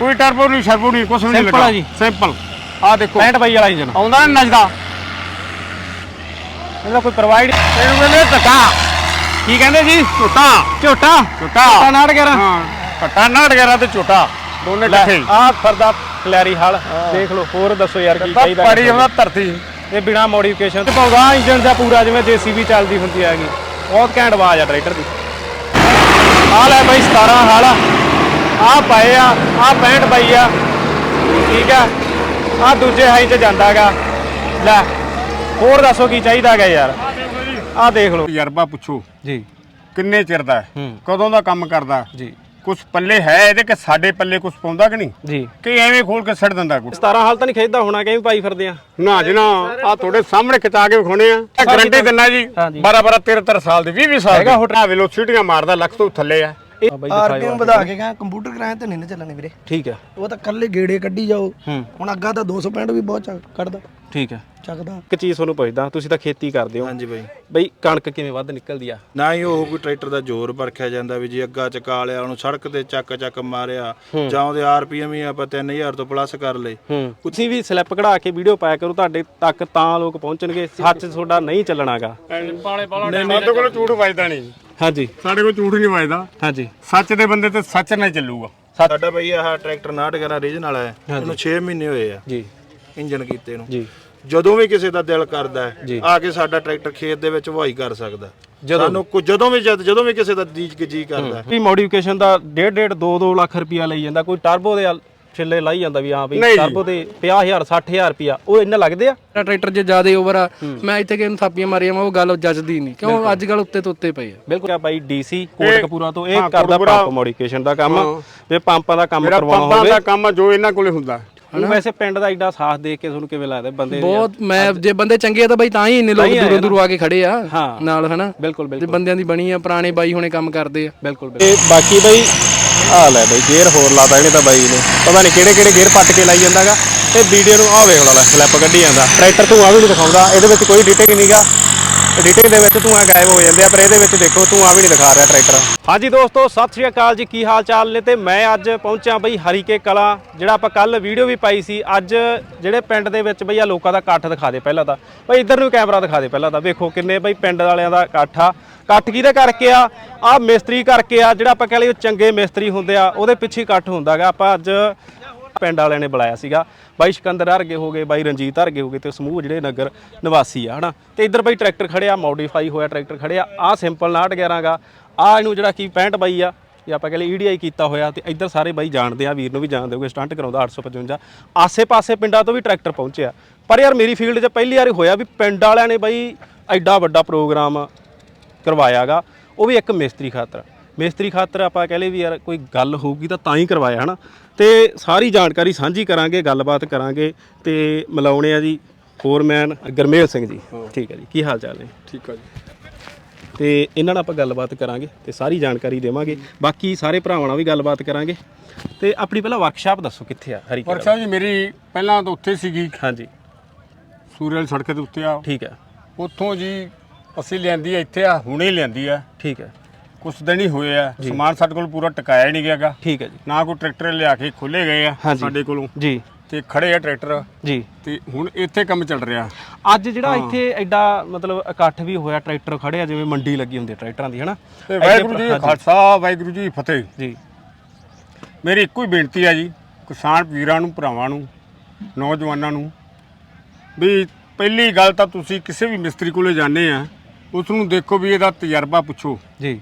ਕੋਈ ਟਰਬੋ ਨਹੀਂ ਸ਼ਰਬੋ ਨਹੀਂ ਵੀ ਨਹੀਂ Simple ਲੱਗਾ। ਆ ਜੀ। ਸਿੰਪਲ ਆ ਦੇਖੋ। 65 ਬਾਈ ਵਾਲਾ ਇੰਜਨ। ਆਉਂਦਾ ਨਾ ਇਹਦਾ ਕੋਈ ਪ੍ਰੋਵਾਈਡ ਇਹਨੂੰ ਕਹਿੰਦੇ ਟਟਾ ਕੀ ਕਹਿੰਦੇ ਜੀ? ਝੋਟਾ। ਝੋਟਾ? ਝੋਟਾ। ਝੋਟਾ ਨਾੜ ਗਿਆ ਹਾਂ ਟਟਾ ਨਾ ਡਗਰਾ ਤੇ ਝੋਟਾ। ਦੋਨੇ ਇਕੱਠੇ ਆ ਫਰਦਾ ਖਿਲਾਰੀ ਹਲ। ਦੇਖ ਲਓ ਹੋਰ ਦੱਸੋ ਯਾਰ ਕੀ ਚਾਹੀਦਾ ਪੜੀ ਆਉਂਦਾ ਧਰਤੀ। ਇਹ ਬਿਨਾ ਮੋਡੀਫਿਕੇਸ਼ਨ ਤੇ ਪਾਉਂਦਾ ਇੰਜਨ ਦਾ ਪੂਰਾ ਜਿਵੇਂ ਜੀਸੀਬੀ ਚੱਲਦੀ ਹੁੰਦੀ ਹੈਗੀ। ਬਹੁਤ ਘੈਂਟ ਆਵਾਜ਼ ਆ ਟਰੈਕਟਰ ਦੀ। ਆ ਲੈ ਬਾਈ 17 ਹਲ ਆ। ਪਏ ਆ ਆ 65 ਬਾਈ ਆ। ਠੀਕ ਆ? ਆ ਦੂਜੇ ਹਾਈ ਤੇ ਜਾਂਦਾਗਾ ਲੈ ਹੋਰ ਦੱਸੋ ਕੀ ਚਾਹੀਦਾਗਾ ਯਾਰ? ਆ ਦੇਖ ਲਓ ਤਜਰਬਾ ਪੁੱਛੋ। ਜੀ। ਕਿੰਨੇ ਚਿਰ ਦਾ ਹੈ? ਹੂੰ। ਕਦੋਂ ਦਾ ਕੰਮ ਕਰਦਾ? ਜੀ। ਕੁਛ ਪੱਲੇ ਹੈ ਇਹਦੇ ਕਿ ਸਾਡੇ ਪੱਲੇ ਕੁਛ ਪਾਉਂਦਾ ਕਿ ਨਹੀਂ? ਜੀ। ਕਿ ਐਵੇਂ ਖੋਲ ਕੇ ਛੱਡ ਦਿੰਦਾ ਕੁਛ 17 ਹਾਲ ਤਾਂ ਨਹੀਂ ਖੇਡਦਾ ਹੋਣਾ ਕਿ ਪਾਈ ਫਿਰਦੇ ਆ? ਨਾ ਜੀ ਨਾ ਆ ਤੁਹਾਡੇ ਸਾਹਮਣੇ ਖਿਚਾ ਕੇ ਵਿਖਾਉਣੇ ਆ। ਗਰੰਟੀ ਦਿੰਨਾ ਜੀ। 12 12 13 13 ਸਾਲ ਦੀ 20 20 ਸਾਲ ਹੈਗਾ ਦੀ। ਹੋਟਾ ਵੈਲੋਸਿਟੀਆਂ ਮਾਰਦਾ ਲੱਖ ਤੋਂ ਥੱਲੇ ਆ। ਇਹ ਬਾਈ ਦਿਖਾਇਓ ਆਰਪੀਐਮ ਵਧਾ ਕੇ ਕਹਾਂ ਕੰਪਿਊਟਰ ਕਰਾਇਆ ਤੇ ਨਹੀਂ ਨਾ ਚੱਲਣੇ ਵੀਰੇ। ਠੀਕ ਹੈ। ਉਹ ਤਾਂ ਕੱਲੇ ਗੇੜੇ ਕੱਢੀ ਜਾਓ। ਹੂੰ। ਹੁਣ ਅੱਗਾ ਤਾਂ 265 ਵੀ ਬਹੁਤ ਚੱਕ- ਕੱਢਦਾ। ਠੀਕ ਹੈ। ਚੱਕਦਾ। ਇੱਕ ਚੀਜ਼ ਤੁਹਾਨੂੰ ਪੁੱਛਦਾ ਤੁਸੀਂ ਤਾਂ ਖੇਤੀ ਕਰਦੇ ਹੋ। ਹਾਂਜੀ ਬਾਈ। ਬਈ ਕਣਕ ਕਿਵੇਂ ਵੱਧ ਨਿਕਲਦੀ ਆ? ਨਾ ਹੀ ਉਹ ਕੋਈ ਟਰੈਕਟਰ ਦਾ ਜ਼ੋਰ ਪਰਖਿਆ ਜਾਂਦਾ ਵੀ ਜੇ ਅੱਗਾ ਚਕਾ ਲਿਆ ਉਹਨੂੰ ਸੜਕ ਤੇ ਚੱਕ ਚੱਕ ਮਾਰਿਆ ਜਾਂ ਉਹਦੇ ਆਰਪੀਐਮ ਹੀ ਆਪਾਂ 3000 ਤੋਂ ਪਲੱਸ ਕਰ ਲਏ। ਹੂੰ। ਤੁਸੀਂ ਵੀ ਸਲਿੱਪ ਕਢਾ ਕੇ ਵੀਡੀਓ ਪਾਇਆ ਕਰੋ ਤੁਹਾਡੇ ਤੱਕ ਤਾਂ ਲੋਕ ਪਹੁੰਚਣਗੇ। ਸੱਚ ਤੁਹਾਡਾ ਨਹੀਂ ਚੱਲਣਾਗਾ। ਸਾਡੇ ਕੋਲ ਝੂਠ ਵੱਜਦਾ ਨਹੀਂ। ਹਾਂਜੀ। ਸਾਡੇ ਕੋਲ ਝੂਠ ਨਹੀਂ ਵੱਜਦਾ। ਹਾਂਜੀ। ਸੱਚ ਦੇ ਬੰਦੇ ਤੇ ਸੱਚ ਨਾਲ ਚੱਲੂਗਾ। ਸਾਡਾ ਬਈ ਆਹ ਟਰੈਕਟਰ 911 ਰੀਜਨਲ ਹੈ। ਇਹਨੂੰ 6 ਮਹੀਨੇ ਹੋਏ ਆ। ਜੀ। ਇੰਜਨ ਕੀਤੇ ਨੂੰ। ਜੀ। ਜਦੋਂ ਵੀ ਕਿਸੇ ਦਾ ਦਿਲ ਕਰਦਾ ਹੈ। ਆ ਕੇ ਸਾਡਾ ਟਰੈਕਟਰ ਖੇਤ ਦੇ ਵਿੱਚ ਵਾਹੀ ਕਰ ਸਕਦਾ। ਜਦੋਂ- ਸਾਨੂੰ ਕੁ- ਜਦੋਂ ਵੀ ਜਦ- ਜਦੋਂ ਵੀ ਕਿਸੇ ਦਾ ਜੀ ਜੀ ਕਰਦਾ। ਵੀ ਮੋਡੀਫਿਕੇਸ਼ਨ ਦਾ 1.5 1.5 2 2 ਲੱਖ ਰੁਪਿਆ ਲਈ ਜਾਂਦਾ। ਕੋਈ ਟਰਬੋ ਦੇ ਵੱਲ ਛਿੱਲੇ ਲਾਈ ਜਾਂਦਾ ਵੀ ਹਾਂ ਵੀ ਨਹੀਂ ਜੀ। ਟਰਬੋ ਦੇ 50000 60000 ਰੁਪਿਆ ਉਹ ਇੰਨਾ ਲੱਗਦੇ ਆ? ਮੇਰਾ ਟਰੈਕਟਰ ਜੇ ਜ਼ਿਆਦਾ ਓਵਰ ਆ ਮੈਂ ਇੱਥੇ ਕਿਹਨੂੰ ਥਾਪੀਆਂ ਮਾਰੀਆਂ ਮੈਂ ਉਹ ਗੱਲ ਜੱਜਦੀ ਨਹੀਂ। ਕਿਉਂ? ਅੱਜ ਕੱਲ ਉੱਤੇ ਤੋਂ ਉੱਤੇ ਪਈ ਆ। ਬਿਲਕੁਲ ਆ ਬਾਈ ਡੀਸੀ ਕੋਟਕਪੂਰਾ ਤੋਂ ਇਹ ਹਾਂ, ਕਰਦਾ ਕੋਟਕਪੂਰਾ- ਪੰਪ ਮੋਡੀਫਿਕੇਸ਼ਨ ਦਾ ਕੰਮ ਤੇ ਪੰਪਾਂ ਦਾ ਕੰਮ ਮੇਰਾ ਕਰਵਾਉਣਾ ਪੰਪਾਂ ਹੋਵੇ। ਦਾ ਕੰਮ ਆ ਜੋ ਇਹਨਾਂ ਕੋਲੇ ਹੁੰਦਾ। ਉਹ ਵੈਸੇ ਪਿੰਡ ਦਾ ਐਡਾ ਸਾਥ ਦੇਖ ਕੇ ਤੁਹਾਨੂੰ ਕਿਵੇਂ ਲੱਗਦਾ ਬੰਦੇ ਬਹੁਤ ਮੈਂ ਜੇ ਬੰਦੇ ਚੰਗੇ ਆ ਤਾਂ ਬਈ ਤਾਂ ਹੀ ਇੰਨੇ ਲੋਕ ਦੂਰੋਂ ਦੂਰੋਂ ਆ ਕੇ ਖੜੇ ਆ। ਨਾਲ ਹਨਾ? ਬਿਲਕੁਲ ਜੇ ਬਿਲਕੁਲ। ਬੰਦਿਆਂ ਦੀ ਬਣੀ ਆ ਪੁਰਾਣੇ ਬਾਈ ਹੁਣੇ ਕੰਮ ਕਰਦੇ ਆ। ਬਿਲਕੁਲ ਤੇ ਬਾਕੀ ਬਈ ਆ ਲੈ ਬਈ ਗੇਅਰ ਹੋਰ ਲਾਤਾ ਇਹਨੇ ਤਾਂ ਬਾਈ ਨੇ। ਪਤਾ ਨਹੀਂ ਕਿਹੜੇ ਕਿਹੜੇ ਗੇਅਰ ਪੱਟ ਕੇ ਲਾਈ ਜਾਂਦਾਗਾ। ਤੇ ਵੀਡੀਓ ਨੂੰ ਆ ਵੇਖ ਲੈ ਸਲਿੱਪ ਕੱਢੀ ਜਾਂਦਾ। ਟਰੈਕਟਰ ਧੂਆਂ ਵੀ ਨਹੀਂ ਦਿਖਾਉਂਦਾ। ਇਹਦੇ ਵਿੱਚ ਕੋਈ ਡੀਟੇਲ ਨਹੀਂਗਾ ਡੀਟੇਲ ਦੇ ਵਿੱਚ ਧੂਆਂ ਗਾਇਬ ਹੋ ਜਾਂਦੇ ਆ, ਪਰ ਇਹਦੇ ਵਿੱਚ ਦੇਖੋ, ਧੂਆਂ ਵੀ ਨਹੀਂ ਦਿਖਾ ਰਿਹਾ ਟਰੈਕਟਰ। ਹਾਂਜੀ ਦੋਸਤੋ, ਸਤਿ ਸ਼੍ਰੀ ਅਕਾਲ ਜੀ, ਕੀ ਹਾਲ ਚਾਲ ਨੇ ਤੇ ਮੈਂ ਅੱਜ ਪਹੁੰਚਿਆ ਬਈ ਹਰੀਕੇ ਕਲਾ, ਜਿਹੜਾ ਆਪਾਂ ਕੱਲ ਵੀਡੀਓ ਵੀ ਪਾਈ ਸੀ। ਅੱਜ ਜਿਹੜੇ ਪਿੰਡ ਦੇ ਵਿੱਚ ਬਈ ਆ ਲੋਕਾਂ ਦਾ ਇਕੱਠ ਦਿਖਾ ਦੇ ਪਹਿਲਾਂ ਤਾਂ। ਬਈ ਇੱਧਰ ਨੂੰ ਕੈਮਰਾ ਦਿਖਾ ਦੇ ਪਹਿਲਾਂ ਤਾਂ। ਵੇਖੋ ਕਿੰਨੇ ਬਈ ਪਿੰਡ ਵਾਲਿਆਂ ਦਾ ਇਕੱਠ ਆ। ਇਕੱਠ ਕਿਹਦੇ ਕਰਕੇ ਆ? ਆ ਮਿਸਤਰੀ ਕਰਕੇ ਆ, ਜਿਹੜਾ ਆਪਾਂ ਕਹ ਲਈਏ ਚੰਗੇ ਮਿਸਤਰੀ ਹੁੰਦੇ ਆ, ਉਹਦੇ ਪਿੱਛੇ ਇਕੱਠ ਹੁੰਦਾਗਾ। ਆਪਾਂ ਅੱਜ ਪਿੰਡ ਵਾਲਿਆਂ ਨੇ ਬੁਲਾਇਆ ਸੀਗਾ। ਬਾਈ ਸਿਕੰਦਰ ਹਰਗੇ ਹੋ ਗਏ, ਬਾਈ ਰਣਜੀਤ ਹਰਗੇ ਹੋ ਗਏ ਤੇ ਸਮੂਹ ਜਿਹੜੇ ਨਗਰ ਨਿਵਾਸੀ ਆ, ਹਨਾ? ਤੇ ਇੱਧਰ ਬਾਈ ਟਰੈਕਟਰ ਖੜਿਆ ਮੋਡੀਫਾਈ ਹੋਇਆ ਟਰੈਕਟਰ ਖੜਿਆ। ਆ ਸਿੰਪਲ 911 ਗਾ। ਆ ਇਹਨੂੰ ਜਿਹੜਾ ਕੀ 65 ਬਾਈ ਆ, ਇਹ ਆਪਾਂ ਕਹਿੰਦੇ ਈਡੀਆਈ ਕੀਤਾ ਹੋਇਆ ਤੇ ਇੱਧਰ ਸਾਰੇ ਬਾਈ ਜਾਣਦੇ ਆ, ਵੀਰ ਨੂੰ ਵੀ ਜਾਣਦੇ ਹੋਗੇ ਸਟੰਟ ਕਰਾਉਂਦਾ 855 ਆਸੇ-ਪਾਸੇ ਪਿੰਡਾਂ ਤੋਂ ਵੀ ਟਰੈਕਟਰ ਪਹੁੰਚਿਆ। ਪਰ ਯਾਰ ਮੇਰੀ ਫੀਲਡ 'ਚ ਪਹਿਲੀ ਵਾਰ ਹੋਇਆ ਵੀ ਪਿੰਡ ਵਾਲਿਆਂ ਨੇ ਬਾਈ ਐਡਾ ਵੱਡਾ ਪ੍ਰੋਗਰਾਮ ਕਰਵਾਇਆਗਾ। ਉਹ ਵੀ ਇੱਕ ਮਿਸਤਰੀ ਖਾਤਰ। ਮਿਸਤਰੀ ਖਾਤਰ ਆਪਾਂ ਕਹ ਲਏ ਵੀ ਯਾਰ ਕੋਈ ਗੱਲ ਹੋਊਗੀ ਤਾਂ ਤਾਂ ਹੀ ਕਰਵਾਇਆ ਹਨਾ? ਤੇ ਸਾਰੀ ਜਾਣਕਾਰੀ ਸਾਂਝੀ ਕਰਾਂਗੇ ਗੱਲਬਾਤ ਕਰਾਂਗੇ ਤੇ ਮਿਲਾਉਣੇ ਆ ਜੀ ਫੋਰਮੈਨ ਗਰਮੇਲ ਸਿੰਘ ਜੀ। ਠੀਕ ਹੈ ਜੀ। ਕੀ ਹਾਲ ਚਾਲ ਨੇ? ਠੀਕ ਆ ਜੀ। ਤੇ ਇਹਨਾਂ ਨਾਲ ਆਪਾਂ ਗੱਲਬਾਤ ਕਰਾਂਗੇ ਤੇ ਸਾਰੀ ਜਾਣਕਾਰੀ ਦੇਵਾਂਗੇ। ਬਾਕੀ ਸਾਰੇ ਭਰਾਵਾਂ ਨਾਲ ਵੀ ਗੱਲਬਾਤ ਕਰਾਂਗੇ। ਤੇ ਆਪਣੀ ਪਹਿਲਾਂ ਵਰਕਸ਼ਾਪ ਦੱਸੋ ਕਿੱਥੇ ਆ? ਹਰੀ ਵਰਕਸ਼ਾਪ ਜੀ ਮੇਰੀ ਪਹਿਲਾਂ ਤਾਂ ਉੱਥੇ ਸੀਗੀ। ਹਾਂਜੀ। ਸੂਰਜ ਸੜਕ ਦੇ ਉੱਤੇ ਆ। ਠੀਕ ਹੈ। ਉੱਥੋਂ ਜੀ ਅਸੀਂ ਲਿਆਂਦੀ ਆ ਇੱਥੇ ਆ ਹੁਣੇ ਲਿਆਂਦੀ ਆ। ਠੀਕ ਹੈ। ਕੁਛ ਦਿਨ ਹੀ ਹੋਏ ਆ। ਸਮਾਨ ਸਾਡੇ ਕੋਲ ਪੂਰਾ ਟਿਕਾਇਆ ਹੀ ਨਹੀਂ ਗਿਆਗਾ। ਠੀਕ ਹੈ ਜੀ। ਨਾ ਕੋਈ ਟਰੈਕਟਰ ਲਿਆ ਕੇ ਖੋਲੇ ਗਏ ਆ। ਸਾਡੇ ਕੋਲੋਂ। ਜੀ। ਤੇ ਖੜੇ ਆ ਟਰੈਕਟਰ। ਜੀ। ਤੇ ਹੁਣ ਇੱਥੇ ਕੰਮ ਚੱਲ ਰਿਹਾ। ਅੱਜ ਜਿਹੜਾ ਇੱਥੇ ਐਡਾ ਮਤਲਬ ਇਕੱਠ ਵੀ ਹੋਇਆ ਟਰੈਕਟਰ ਖੜੇ ਆ ਜਿਵੇਂ ਮੰਡੀ ਲੱਗੀ ਹੁੰਦੀ ਟਰੈਕਟਰਾਂ ਦੀ ਹਨਾ? ਤੇ ਵਾਹਿਗੁਰੂ ਜੀ ਖਾਲਸਾ ਵਾਹਿਗੁਰੂ ਜੀ ਫਤਿਹ। ਜੀ। ਮੇਰੀ ਇੱਕੋ ਹੀ ਬੇਨਤੀ ਆ ਜੀ ਕਿਸਾਨ ਵੀਰਾਂ ਨੂੰ ਭਰਾਵਾਂ ਨੂੰ ਨੌਜਵਾਨਾਂ ਨੂੰ ਵੀ ਪਹਿਲੀ ਗੱਲ ਤਾਂ ਤੁਸੀਂ ਕਿਸੇ ਵੀ ਮਿਸਤਰੀ ਕੋਲੇ ਜਾਂਦੇ ਆ ਉਸ ਨੂੰ ਦੇਖੋ ਵੀ ਇਹਦਾ ਤਜਰਬਾ ਪੁੱਛੋ। ਜੀ।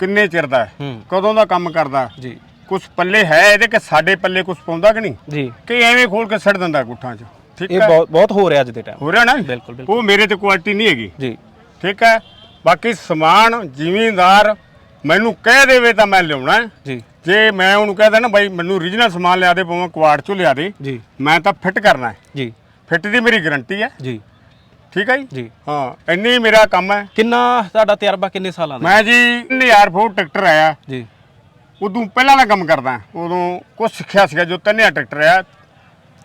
ਕਿੰਨੇ ਚਿਰ ਦਾ ਹੈ? ਹੂੰ। ਕਦੋਂ ਦਾ ਕੰਮ ਕਰਦਾ ਜੀ। ਕੁਛ ਪੱਲੇ ਹੈ ਇਹਦੇ ਕਿ ਸਾਡੇ ਪੱਲੇ ਕੁਛ ਪਾਉਂਦਾ ਕਿ ਨਹੀਂ? ਜੀ। ਕਿ ਐਵੇਂ ਖੋਲ ਕੇ ਛੱਡ ਦਿੰਦਾ ਗੁੱਠਾਂ 'ਚ? ਠੀਕ ਇਹ ਹੈ? ਬਹੁਤ ਬਹੁਤ ਹੋ ਰਿਹਾ ਅੱਜ ਦੇ ਟਾਈਮ ਹੋ ਰਿਹਾ ਨਾ? ਬਿਲਕੁਲ, ਬਿਲਕੁਲ। ਉਹ ਮੇਰੇ ਤੇ ਕੁਆਲਿਟੀ ਨਹੀਂ ਹੈਗੀ। ਜੀ। ਠੀਕ ਹੈ? ਬਾਕੀ ਸਮਾਨ ਜ਼ਿਮੀਂਦਾਰ ਮੈਨੂੰ ਕਹਿ ਦੇਵੇ ਤਾਂ ਮੈਂ ਲਿਆਉਣਾ ਹੈ। ਜੀ। ਜੇ ਮੈਂ ਉਹਨੂੰ ਕਹਿਦਾ ਨਾ ਬਾਈ ਮੈਨੂੰ ਓਰੀਜਨਲ ਸਮਾਨ ਲਿਆ ਦੇ ਭਾਵੇਂ ਕੁਆੜ ਚੋਂ ਲਿਆ ਦੇ ਜੀ। ਮੈਂ ਤਾਂ ਫਿੱਟ ਕਰਨਾ ਹੈ। ਜੀ। ਫਿੱਟ ਦੀ ਮੇਰੀ ਗਾਰੰਟੀ ਹੈ। ਜੀ। ਠੀਕ ਹੈ ਜੀ? ਹਾਂ ਇੰਨੀ ਮੇਰਾ ਕੰਮ ਹੈ। ਕਿੰਨਾ ਤੁਹਾਡਾ ਤਜਰਬਾ ਕਿੰਨੇ ਸਾਲਾਂ ਦਾ? ਮੈਂ ਜੀ 1000 ਫੁੱਟ ਟਰੈਕਟਰ ਆਇਆ। ਜੀ। ਉਦੋਂ ਪਹਿਲਾਂ ਦਾ ਕੰਮ ਕਰਦਾ। ਉਦੋਂ ਕੁਝ ਸਿੱਖਿਆ ਸੀਗਾ ਜੋ 3000 ਟਰੈਕਟਰ ਆਇਆ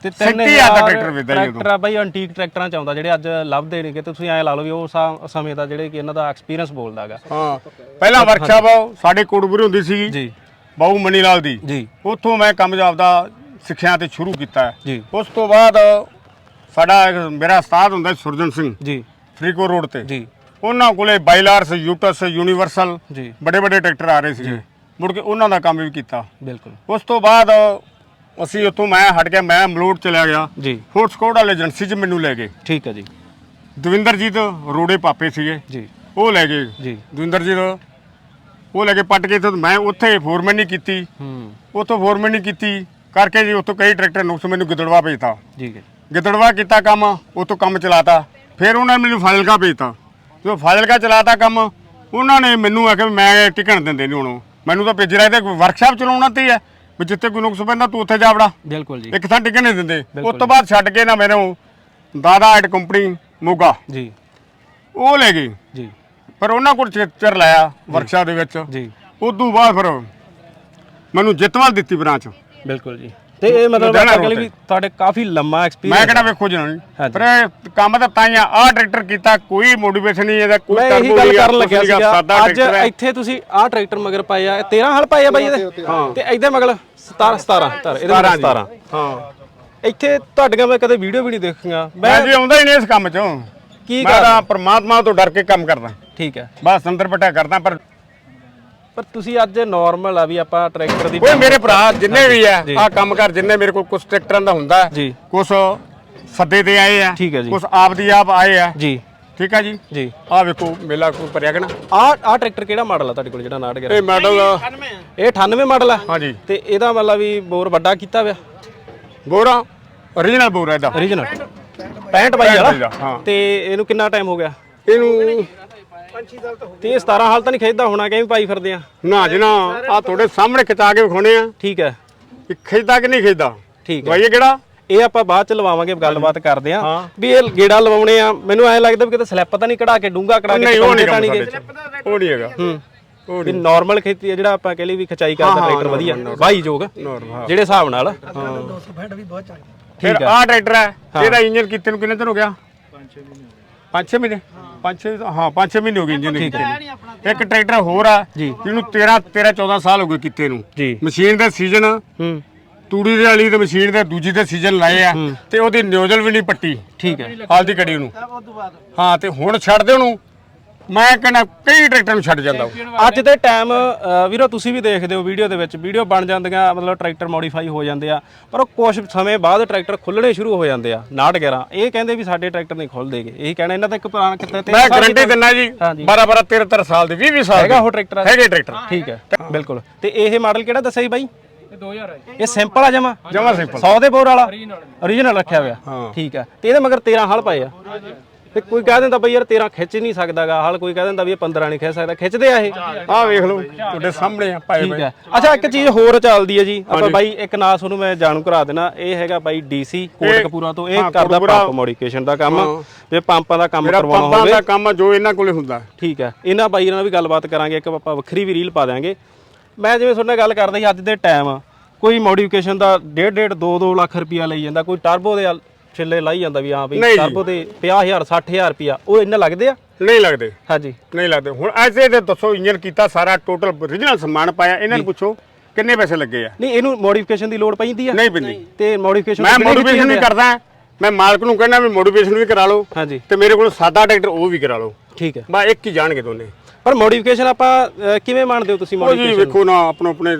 ਤੇ ਸੈਂਤੀ ਹਜ਼ਾਰ ਦਾ ਟਰੈਕਟਰ ਵੇਚਦਾ ਜੀ। ਟਰੈਕਟਰ ਬਾਈ ਅੰਟੀਕ ਟਰੈਕਟਰਾਂ ਚ ਆਉਂਦਾ ਜਿਹੜੇ ਅੱਜ ਲੱਭਦੇ ਨੇਗੇ ਤੇ ਤੁਸੀਂ ਐਂ ਲਾ ਲਓ ਵੀ ਉਹ ਸਮੇਂ ਦਾ ਜਿਹੜੇ ਕਿ ਇਹਨਾਂ ਦਾ ਐਕਸਪੀਰੀਅੰਸ ਬੋਲਦਾਗਾ ਹਾਂ ਪਹਿਲਾਂ ਵਰਕਸ਼ਾਪ ਸਾਡੇ ਕੋਟਪੁਰੇ ਹੁੰਦੀ ਸੀ ਜੀ। ਬਾਊ ਮਨੀ ਲਾਲ ਦੀ। ਜੀ। ਉੱਥੋਂ ਮੈਂ ਕੰਮ ਆਪਦਾ ਸਿੱਖਿਆ ਤੇ ਸ਼ੁਰੂ ਕੀਤਾ। ਜੀ। ਉਸ ਤੋਂ ਬਾਅਦ ਸਾਡਾ ਇੱਕ ਮੇਰਾ ਉਸਤਾਦ ਹੁੰਦਾ ਸੀ ਸੁਰਜਨ ਸਿੰਘ ਜੀ। ਫਰੀਕੋ ਰੋਡ ਤੇ। ਜੀ। ਉਹਨਾਂ ਕੋਲੇ ਬਾਈਲਾਰਸ ਯੂਟਸ ਯੂਨੀਵਰਸਲ ਜੀ। ਵੱਡੇ ਵੱਡੇ ਟਰੈਕਟਰ ਆ ਰਹੇ ਸੀਗੇ। ਮੁੜ ਕੇ ਉਹਨਾਂ ਦਾ ਕੰਮ ਵੀ ਕੀਤਾ। ਬਿਲਕੁਲ। ਉਸ ਤੋਂ ਬਾਅਦ ਅਸੀਂ ਉੱਥੋਂ ਮੈਂ ਹਟ ਗਿਆ ਮੈਂ ਮਲੋਟ ਚਲਿਆ ਗਿਆ। ਜੀ। ਫੋਰਟ ਸਕੋਡ ਵਾਲੇ ਏਜੰਸੀ 'ਚ ਮੈਨੂੰ ਲੈ ਗਏ। ਠੀਕ ਹੈ ਜੀ। ਦਵਿੰਦਰਜੀਤ ਰੋੜੇ ਪਾਪੇ ਸੀਗੇ। ਜੀ। ਉਹ ਲੈ ਗਏ। ਜੀ। ਦਵਿੰਦਰਜੀਤ ਉਹ ਲੈ ਕੇ ਪੱਟ ਕੇ ਤੇ ਮੈਂ ਉੱਥੇ ਫੋਰਮੈਨ ਨਹੀਂ ਕੀਤੀ। ਹੂੰ। ਉੱਥੋਂ ਫੋਰਮੈਨ ਨਹੀਂ ਕੀਤੀ। ਕਰਕੇ ਜੀ ਉੱਥੋਂ ਕਈ ਟਰੈਕਟਰ ਨੁਕਸ ਮੈਨੂੰ ਗਿੱਦੜਵਾ ਭੇਜਤਾ। ਠੀਕ ਹੈ ਗਿੱਦੜਵਾ ਕੀਤਾ ਕੰਮ ਉੱਥੋਂ ਕੰਮ ਚਲਾਤਾ। ਫਿਰ ਉਹਨਾਂ ਨੇ ਮੈਨੂੰ ਫਾਜ਼ਿਲਕਾ ਭੇਜਤਾ। ਜਦੋਂ ਫਾਜ਼ਿਲਕਾ ਚਲਾਤਾ ਕੰਮ ਉਹਨਾਂ ਨੇ ਮੈਨੂੰ ਆਖਿਆ ਵੀ ਮੈਂ ਟਿਕਣ ਦਿੰਦੇ ਨਹੀਂ ਹੁਣ ਮੈਨੂੰ ਤਾਂ ਭੇਜ ਰਿਹਾ ਤੇ ਵਰਕਸ਼ਾਪ ਚਲਾਉਣਾ ਤੇ ਹੀ ਵੀ ਜਿੱਥੇ ਕੋਈ ਨੁਕਸ ਪੈਂਦਾ ਤੂੰ ਉੱਥੇ ਜਾ ਵੜਾ। ਬਿਲਕੁਲ ਜੀ। ਇੱਕ ਥਾਂ ਟਿਕਣ ਨਹੀਂ ਦਿੰਦੇ। ਉਸ ਤੋਂ ਬਾਅਦ ਛੱਡ ਕੇ ਨਾ ਮੈਨੂੰ ਦਾਦਾ ਐਟ ਕੰਪਨੀ ਮੋਗਾ। ਜੀ। ਉਹ ਲੈ ਗਏ। ਜੀ। ਪਰ ਉਹਨਾਂ ਕੋਲ ਚਿਰ ਲਾਇਆ ਵਰਕਸ਼ਾਪ ਦੇ ਵਿੱਚ। ਜੀ। ਉਦੋਂ ਬਾਅਦ ਫਿਰ ਮੈਨੂੰ ਜਿੱਤਵਾਲ ਦਿੱਤੀ ਬ੍ਰਾਂਚ ਬਿਲਕੁਲ ਜੀ। ਤੇ ਇਹ ਮਤਲਬ ਲੁਧਿਆਣਾ ਕਹਿੰਦੇ road ਵੀ ਤੁਹਾਡੇ ਕਾਫੀ ਲੰਮਾ ਮੈਂ ਐਕਸਪੀਰੀਅੰਸ ਕਿਹੜਾ ਵੇਖੋ ਜਣਾ ਹਾਂਜੀ। ਪਰ ਇਹ ਕੰਮ ਤਾਂ ਤਾਂ ਹੀ ਆ ਆਹ ਟਰੈਕਟਰ ਕੀਤਾ ਕੋਈ ਮੋਟੀਵੇਸ਼ਨ ਨਹੀਂ ਇਹਦਾ ਕੋਈ ਮੈਂ ਇਹੀ turbo ਗੱਲ ਨਹੀਂ ਆ, ਕਰਨ ਲੱਗਿਆ ਨਹੀਂ ਆ, ਸੀਗਾ। ਸਾਦਾ ਅੱਜ ਟਰੈਕਟਰ ਹੈ। ਇੱਥੇ ਤੁਸੀਂ ਆਹ ਟਰੈਕਟਰ ਮਗਰ ਪਾਏ ਆ ਇਹ 13 ਹਲ ਪਾਏ ਆ ਬਾਈ ਇਹਦੇ? ਤੇ ਇਹਦੇ ਮਗਰ 17 17 ਇਹਦੇ ਮਗਰ 17 ਹਾਂ। ਇੱਥੇ ਤੁਹਾਡੀਆਂ ਮੈਂ ਕਦੇ ਵੀਡੀਓ ਵੀ ਨਹੀਂ ਦੇਖੀਆਂ। ਮੈਂ ਮੈਂ ਜੀ ਆਉਂਦਾ ਹੀ ਨਹੀਂ ਇਸ ਕੰਮ ਚੋਂ। ਕੀ ਮੈਂ ਕਰ ਤਾਂ ਪ੍ਰਮਾਤਮਾ ਤੋਂ ਡਰ ਕੇ ਕੰਮ ਕਰਦਾ। ਠੀਕ ਹੈ। ਬਸ ਅੰਦਰ ਪਟਿਆ ਕਰਦਾ ਪਰ ਪਰ ਤੁਸੀਂ ਅੱਜ ਨਾਰਮਲ ਆ ਵੀ ਆਪਾਂ ਟਰੈਕਟਰ ਦੀ ਕੋਈ ਮੇਰੇ ਭਰਾ ਜਿੰਨੇ ਵੀ ਆ। ਆ ਕੰਮ ਕਰ ਜਿੰਨੇ ਮੇਰੇ ਕੋਲ ਕੁਝ ਟਰੈਕਟਰਾਂ ਦਾ ਹੁੰਦਾ ਜੀ। ਕੁਝ ਸੱਦੇ ਤੇ ਆਏ ਆ ਠੀਕ ਹੈ ਜੀ। ਕੁਝ ਆਪ ਦੀ ਆਪ ਆਏ ਆ। ਜੀ। ਠੀਕ ਆ ਜੀ? ਜੀ। ਆ ਵੇਖੋ ਮੇਲਾ ਕੋ ਭਰਿਆ ਗਣਾ ਆ ਆ ਟਰੈਕਟਰ ਕਿਹੜਾ ਮਾਡਲ ਆ ਤੁਹਾਡੇ ਕੋਲ ਜਿਹੜਾ 69 ਇਹ ਮਾਡਲ ਇਹ 98 ਮਾਡਲ ਆ। ਹਾਂਜੀ। ਤੇ ਇਹਦਾ ਮਤਲਬ ਵੀ ਬੋਰ ਵੱਡਾ ਕੀਤਾ ਹੋਇਆ। ਬੋਰਾ origignal ਬੋਰਾ ਇਹਦਾ। Origignal 65 ਬਾਈ ਵਾਲਾ। ਹਾਂ। ਤੇ ਇਹਨੂੰ ਕਿੰਨਾ ਟਾਈਮ ਹੋ ਗਿਆ? ਇਹਨੂੰ ਤੇ ਇਹ 17 ਹਾਲ ਤਾਂ ਨਹੀਂ ਖੇਡਦਾ ਹੋਣਾ ਕਿਵੇਂ ਪਾਈ ਫਿਰਦੇ ਆ? ਨਾ ਜੀ ਨਾ ਆ ਤੁਹਾਡੇ ਸਾਹਮਣੇ ਖਿਚਾ ਕੇ ਵਿਖਾਉਣੇ ਆ। ਠੀਕ ਹੈ। ਕਿ ਖਿੱਚਦਾ ਕਿ ਨਹੀਂ ਖਿੱਚਦਾ? ਠੀਕ ਹੈ। ਦਵਾਈ ਕਿਹੜਾ? ਇਹ ਆਪਾਂ ਬਾਅਦ ਚ ਲਵਾਵਾਂਗੇ ਗੱਲਬਾਤ ਕਰਦੇ ਆ। ਹਾਂ। ਵੀ ਇਹ ਗੇੜਾ ਲਵਾਉਣੇ ਆ। ਮੈਨੂੰ ਐ ਲੱਗਦਾ ਵੀ ਕਿਤੇ ਸਲੈਪ ਤਾਂ ਨਹੀਂ ਕਢਾ ਕੇ ਡੂੰਗਾ ਕਢਾ ਕੇ ਨਹੀਂ ਉਹ ਨਹੀਂ ਤਾਂ ਨਹੀਂ। ਉਹ ਨਹੀਂ ਹੈਗਾ। ਹੂੰ। ਵੀ ਨਾਰਮਲ ਖੇਤੀ ਆ ਜਿਹੜਾ ਆਪਾਂ ਕਹ ਲਈ ਵੀ ਖਚਾਈ ਕਰਦਾ ਹਾਂ, ਟਰੈਕਟਰ ਵਧੀਆ। ਵਾਹੀ ਜੋਗ ਜਿਹੜੇ ਹਿਸਾਬ ਨਾਲ। 265 ਵੀ ਬਹੁਤ ਚੱਲਦਾ ਠੀਕ ਹੈ। ਆ ਟਰੈਕਟਰ ਹੈ ਇਹਦਾ ਇੰਜਨ ਕੀਤੇ ਨੂੰ ਕਿੰਨੇ ਦਿਨ ਹੋ ਗਿਆ? 5-6 ਮਹੀਨੇ 5-6 ਹਾਂ 5-6 ਮਹੀਨੇ ਹੋ ਗਏ ਇੰਜਨ ਨੂੰ ਇੱਕ ਟਰੈਕਟਰ ਹੋਰ ਆ। ਜਿਹਨੂੰ 13 13 14 ਸਾਲ ਹੋ ਗਏ ਕੀਤੇ ਨੂੰ। ਜੀ। ਮਸ਼ੀਨ ਦਾ ਸੀਜ਼ਨ ਹੂੰ। ਤੂੜੀ ਦੇ ਵਾਲੀ ਤੇ ਮਸ਼ੀਨ ਦੇ ਦੂਜੀ ਦੇ ਸੀਜ਼ਨ ਲਾਏ ਆ। ਤੇ ਉਹਦੀ ਨਿਊਜ਼ਲ ਵੀ ਨਹੀਂ ਪੱਟੀ। ਠੀਕ ਹੈ। ਹਾਲ ਦੀ ਘੜੀ ਨੂੰ ਹਾਂ ਤੇ ਹੁਣ ਛੱਡ ਦੇ ਉਹਨੂੰ। ਮੈਂ ਕਹਿੰਦਾ ਕਈ ਟਰੈਕਟਰ ਨੂੰ ਛੱਡ ਜਾਂਦਾ ਉਹ। ਅੱਜ ਦੇ ਟਾਈਮ ਵੀਰੋ ਤੁਸੀਂ ਵੀ ਦੇਖਦੇ ਹੋ ਵੀਡੀਓ ਦੇ ਵਿੱਚ ਵੀਡੀਓ ਬਣ ਜਾਂਦੀਆਂ ਮਤਲਬ ਟਰੈਕਟਰ ਮੋਡੀਫਾਈ ਹੋ ਜਾਂਦੇ ਆ ਪਰ ਉਹ ਕੁਝ ਸਮੇਂ ਬਾਅਦ ਟਰੈਕਟਰ ਖੁੱਲਣੇ ਸ਼ੁਰੂ ਹੋ ਜਾਂਦੇ ਆ 911 ਇਹ ਕਹਿੰਦੇ ਵੀ ਸਾਡੇ ਟਰੈਕਟਰ ਨਹੀਂ ਖੁੱਲਦੇਗੇ ਇਹੀ ਕਹਿਣਾ ਇਹਨਾਂ ਦਾ ਇੱਕ ਪੁਰਾਣਾ ਕਿਤੇ ਤੇ ਮੈਂ ਗਾਰੰਟੀ ਦਿੰਦਾ ਜੀ ਹਾਂਜੀ। 12 12 13 13 ਸਾਲ ਦੇ 20 20 ਸਾਲ ਹੈਗਾ ਉਹ ਟਰੈਕਟਰ? ਹੈਗੇ ਟਰੈਕਟਰ। ਠੀਕ ਹੈ। ਬਿਲਕੁਲ। ਤੇ ਇਹ ਮਾਡਲ ਕਿਹੜਾ ਦੱਸਿਆ ਜੀ ਬਾਈ? ਇਹ 2000 ਇਹ ਸਿੰਪਲ ਆ ਜਮਾ? ਜਮਾ ਸਿੰਪਲ 100 ਦੇ ਬੋਰ ਵਾਲਾ? Origignal ਰੱਖਿਆ ਹੋਇਆ। ਹਾਂ। ਠੀਕ ਹੈ। ਤੇ ਇਹਦੇ ਮਗਰ 13 ਹਲ ਪਏ ਆ। ਤੇ ਕੋਈ ਕਹਿ ਦਿੰਦਾ ਬਈ ਯਾਰ 13 ਖਿੱਚ ਨਹੀਂ ਸਕਦਾਗਾ ਹਲ ਕੋਈ ਕਹਿ ਦਿੰਦਾ ਵੀ ਇਹ 15 ਨਹੀਂ ਖਿੱਚ ਸਕਦਾ ਖਿੱਚਦੇ ਆ ਇਹ? ਆਹ ਵੇਖ ਲਓ ਤੁਹਾਡੇ ਸਾਹਮਣੇ ਆ ਪਾਏ ਠੀਕ ਹੈ। ਅੱਛਾ ਇੱਕ ਚੀਜ਼ ਹੋਰ ਚੱਲਦੀ ਹੈ ਜੀ ਆਪਾਂ ਬਾਈ ਇੱਕ ਨਾਂ ਤੁਹਾਨੂੰ ਮੈਂ ਜਾਣੂ ਕਰਾ ਦੇਣਾ ਇਹ ਹੈਗਾ ਬਾਈ ਡੀਸੀ ਕੋਟਕਪੂਰਾ ਤੋਂ ਇਹ ਹਾਂ, ਕਰਦਾ ਕੋਟਕਪੂਰਾ। ਪੰਪ ਮੋਡੀਫਿਕੇਸ਼ਨ ਦਾ ਕੰਮ ਜੇ ਪੰਪਾਂ ਦਾ ਕੰਮ ਮੇਰਾ ਕਰਵਾਉਣਾ ਪੰਪਾਂ ਹੋਵੇ। ਦਾ ਕੰਮ ਆ ਜੋ ਇਹਨਾਂ ਕੋਲੇ ਹੁੰਦਾ। ਠੀਕ ਹੈ। ਇਹਨਾਂ ਬਾਈ ਨਾਲ ਵੀ ਗੱਲਬਾਤ ਕਰਾਂਗੇ ਇੱਕ ਆਪਾਂ ਵੱਖਰੀ ਵੀ ਰੀਲ ਪਾ ਦਿਆਂਗੇ। ਮੈਂ ਜਿਵੇਂ ਤੁਹਾਡੇ ਨਾਲ ਗੱਲ ਕਰਦਾ ਸੀ ਅੱਜ ਦੇ ਟਾਈਮ ਕੋਈ ਮੋਡੀਫਿਕੇਸ਼ਨ ਦਾ 1.5 1.5 2 2 ਲੱਖ ਰੁਪਿਆ ਲਈ ਜਾਂਦਾ ਕੋਈ ਟਰਬੋ ਦੇ ਛਿੱਲੇ ਲਾਈ ਜਾਂਦਾ ਵੀ ਹਾਂ ਵੀ ਨਹੀਂ ਜੀ। ਟਰਬੋ ਤੇ 50000 60000 ਰੁਪਿਆ ਉਹ ਇੰਨਾ ਲੱਗਦੇ ਆ? ਨਹੀਂ ਲੱਗਦੇ। ਹਾਂਜੀ। ਨਹੀਂ ਲੱਗਦੇ। ਹੁਣ ਐਸੇ ਤੇ ਦੱਸੋ ਇੰਜਨ ਕੀਤਾ ਸਾਰਾ ਟੋਟਲ origignal ਸਮਾਨ ਪਾਇਆ ਇਹਨਾਂ ਨੂੰ ਪੁੱਛੋ ਕਿੰਨੇ ਪੈਸੇ ਲੱਗੇ ਆ? ਨਹੀਂ ਇਹਨੂੰ ਮੋਡੀਫਿਕੇਸ਼ਨ ਦੀ ਲੋੜ ਪੈਂਦੀ ਆ। ਨਹੀਂ ਪੈਂਦੀ। ਤੇ ਮੋਡੀਫਿਕੇਸ਼ਨ ਮੈਂ ਮੋਟੀਵੇਸ਼ਨ ਵੀ ਕਰਦਾ ਮੈਂ ਮਾਲਕ ਨੂੰ ਕਹਿੰਦਾ ਵੀ ਮੋਟੀਵੇਸ਼ਨ ਵੀ ਕਰਾ ਲਓ ਹਾਂਜੀ। ਤੇ ਮੇਰੇ ਕੋਲ ਸਾਦਾ ਟਰੈਕਟਰ ਉਹ ਵੀ ਕਰਾ ਲਓ। ਠੀਕ ਹੈ। ਬਸ ਇੱਕ ਹੀ ਜਾਣਗੇ ਦੋਨੇ। ਪਰ ਮੋਡੀਫਿਕੇਸ਼ਨ ਆਪਾਂ ਅਹ, ਕਿਵੇਂ ਮੰਨਦੇ ਹੋ ਤੁਸੀਂ ਉਹ ਜੀ ਮੋਡੀਫਿਕੇਸ਼ਨ ਵੇਖੋ ਨਾ ਆਪਣੋ ਆਪਣੇ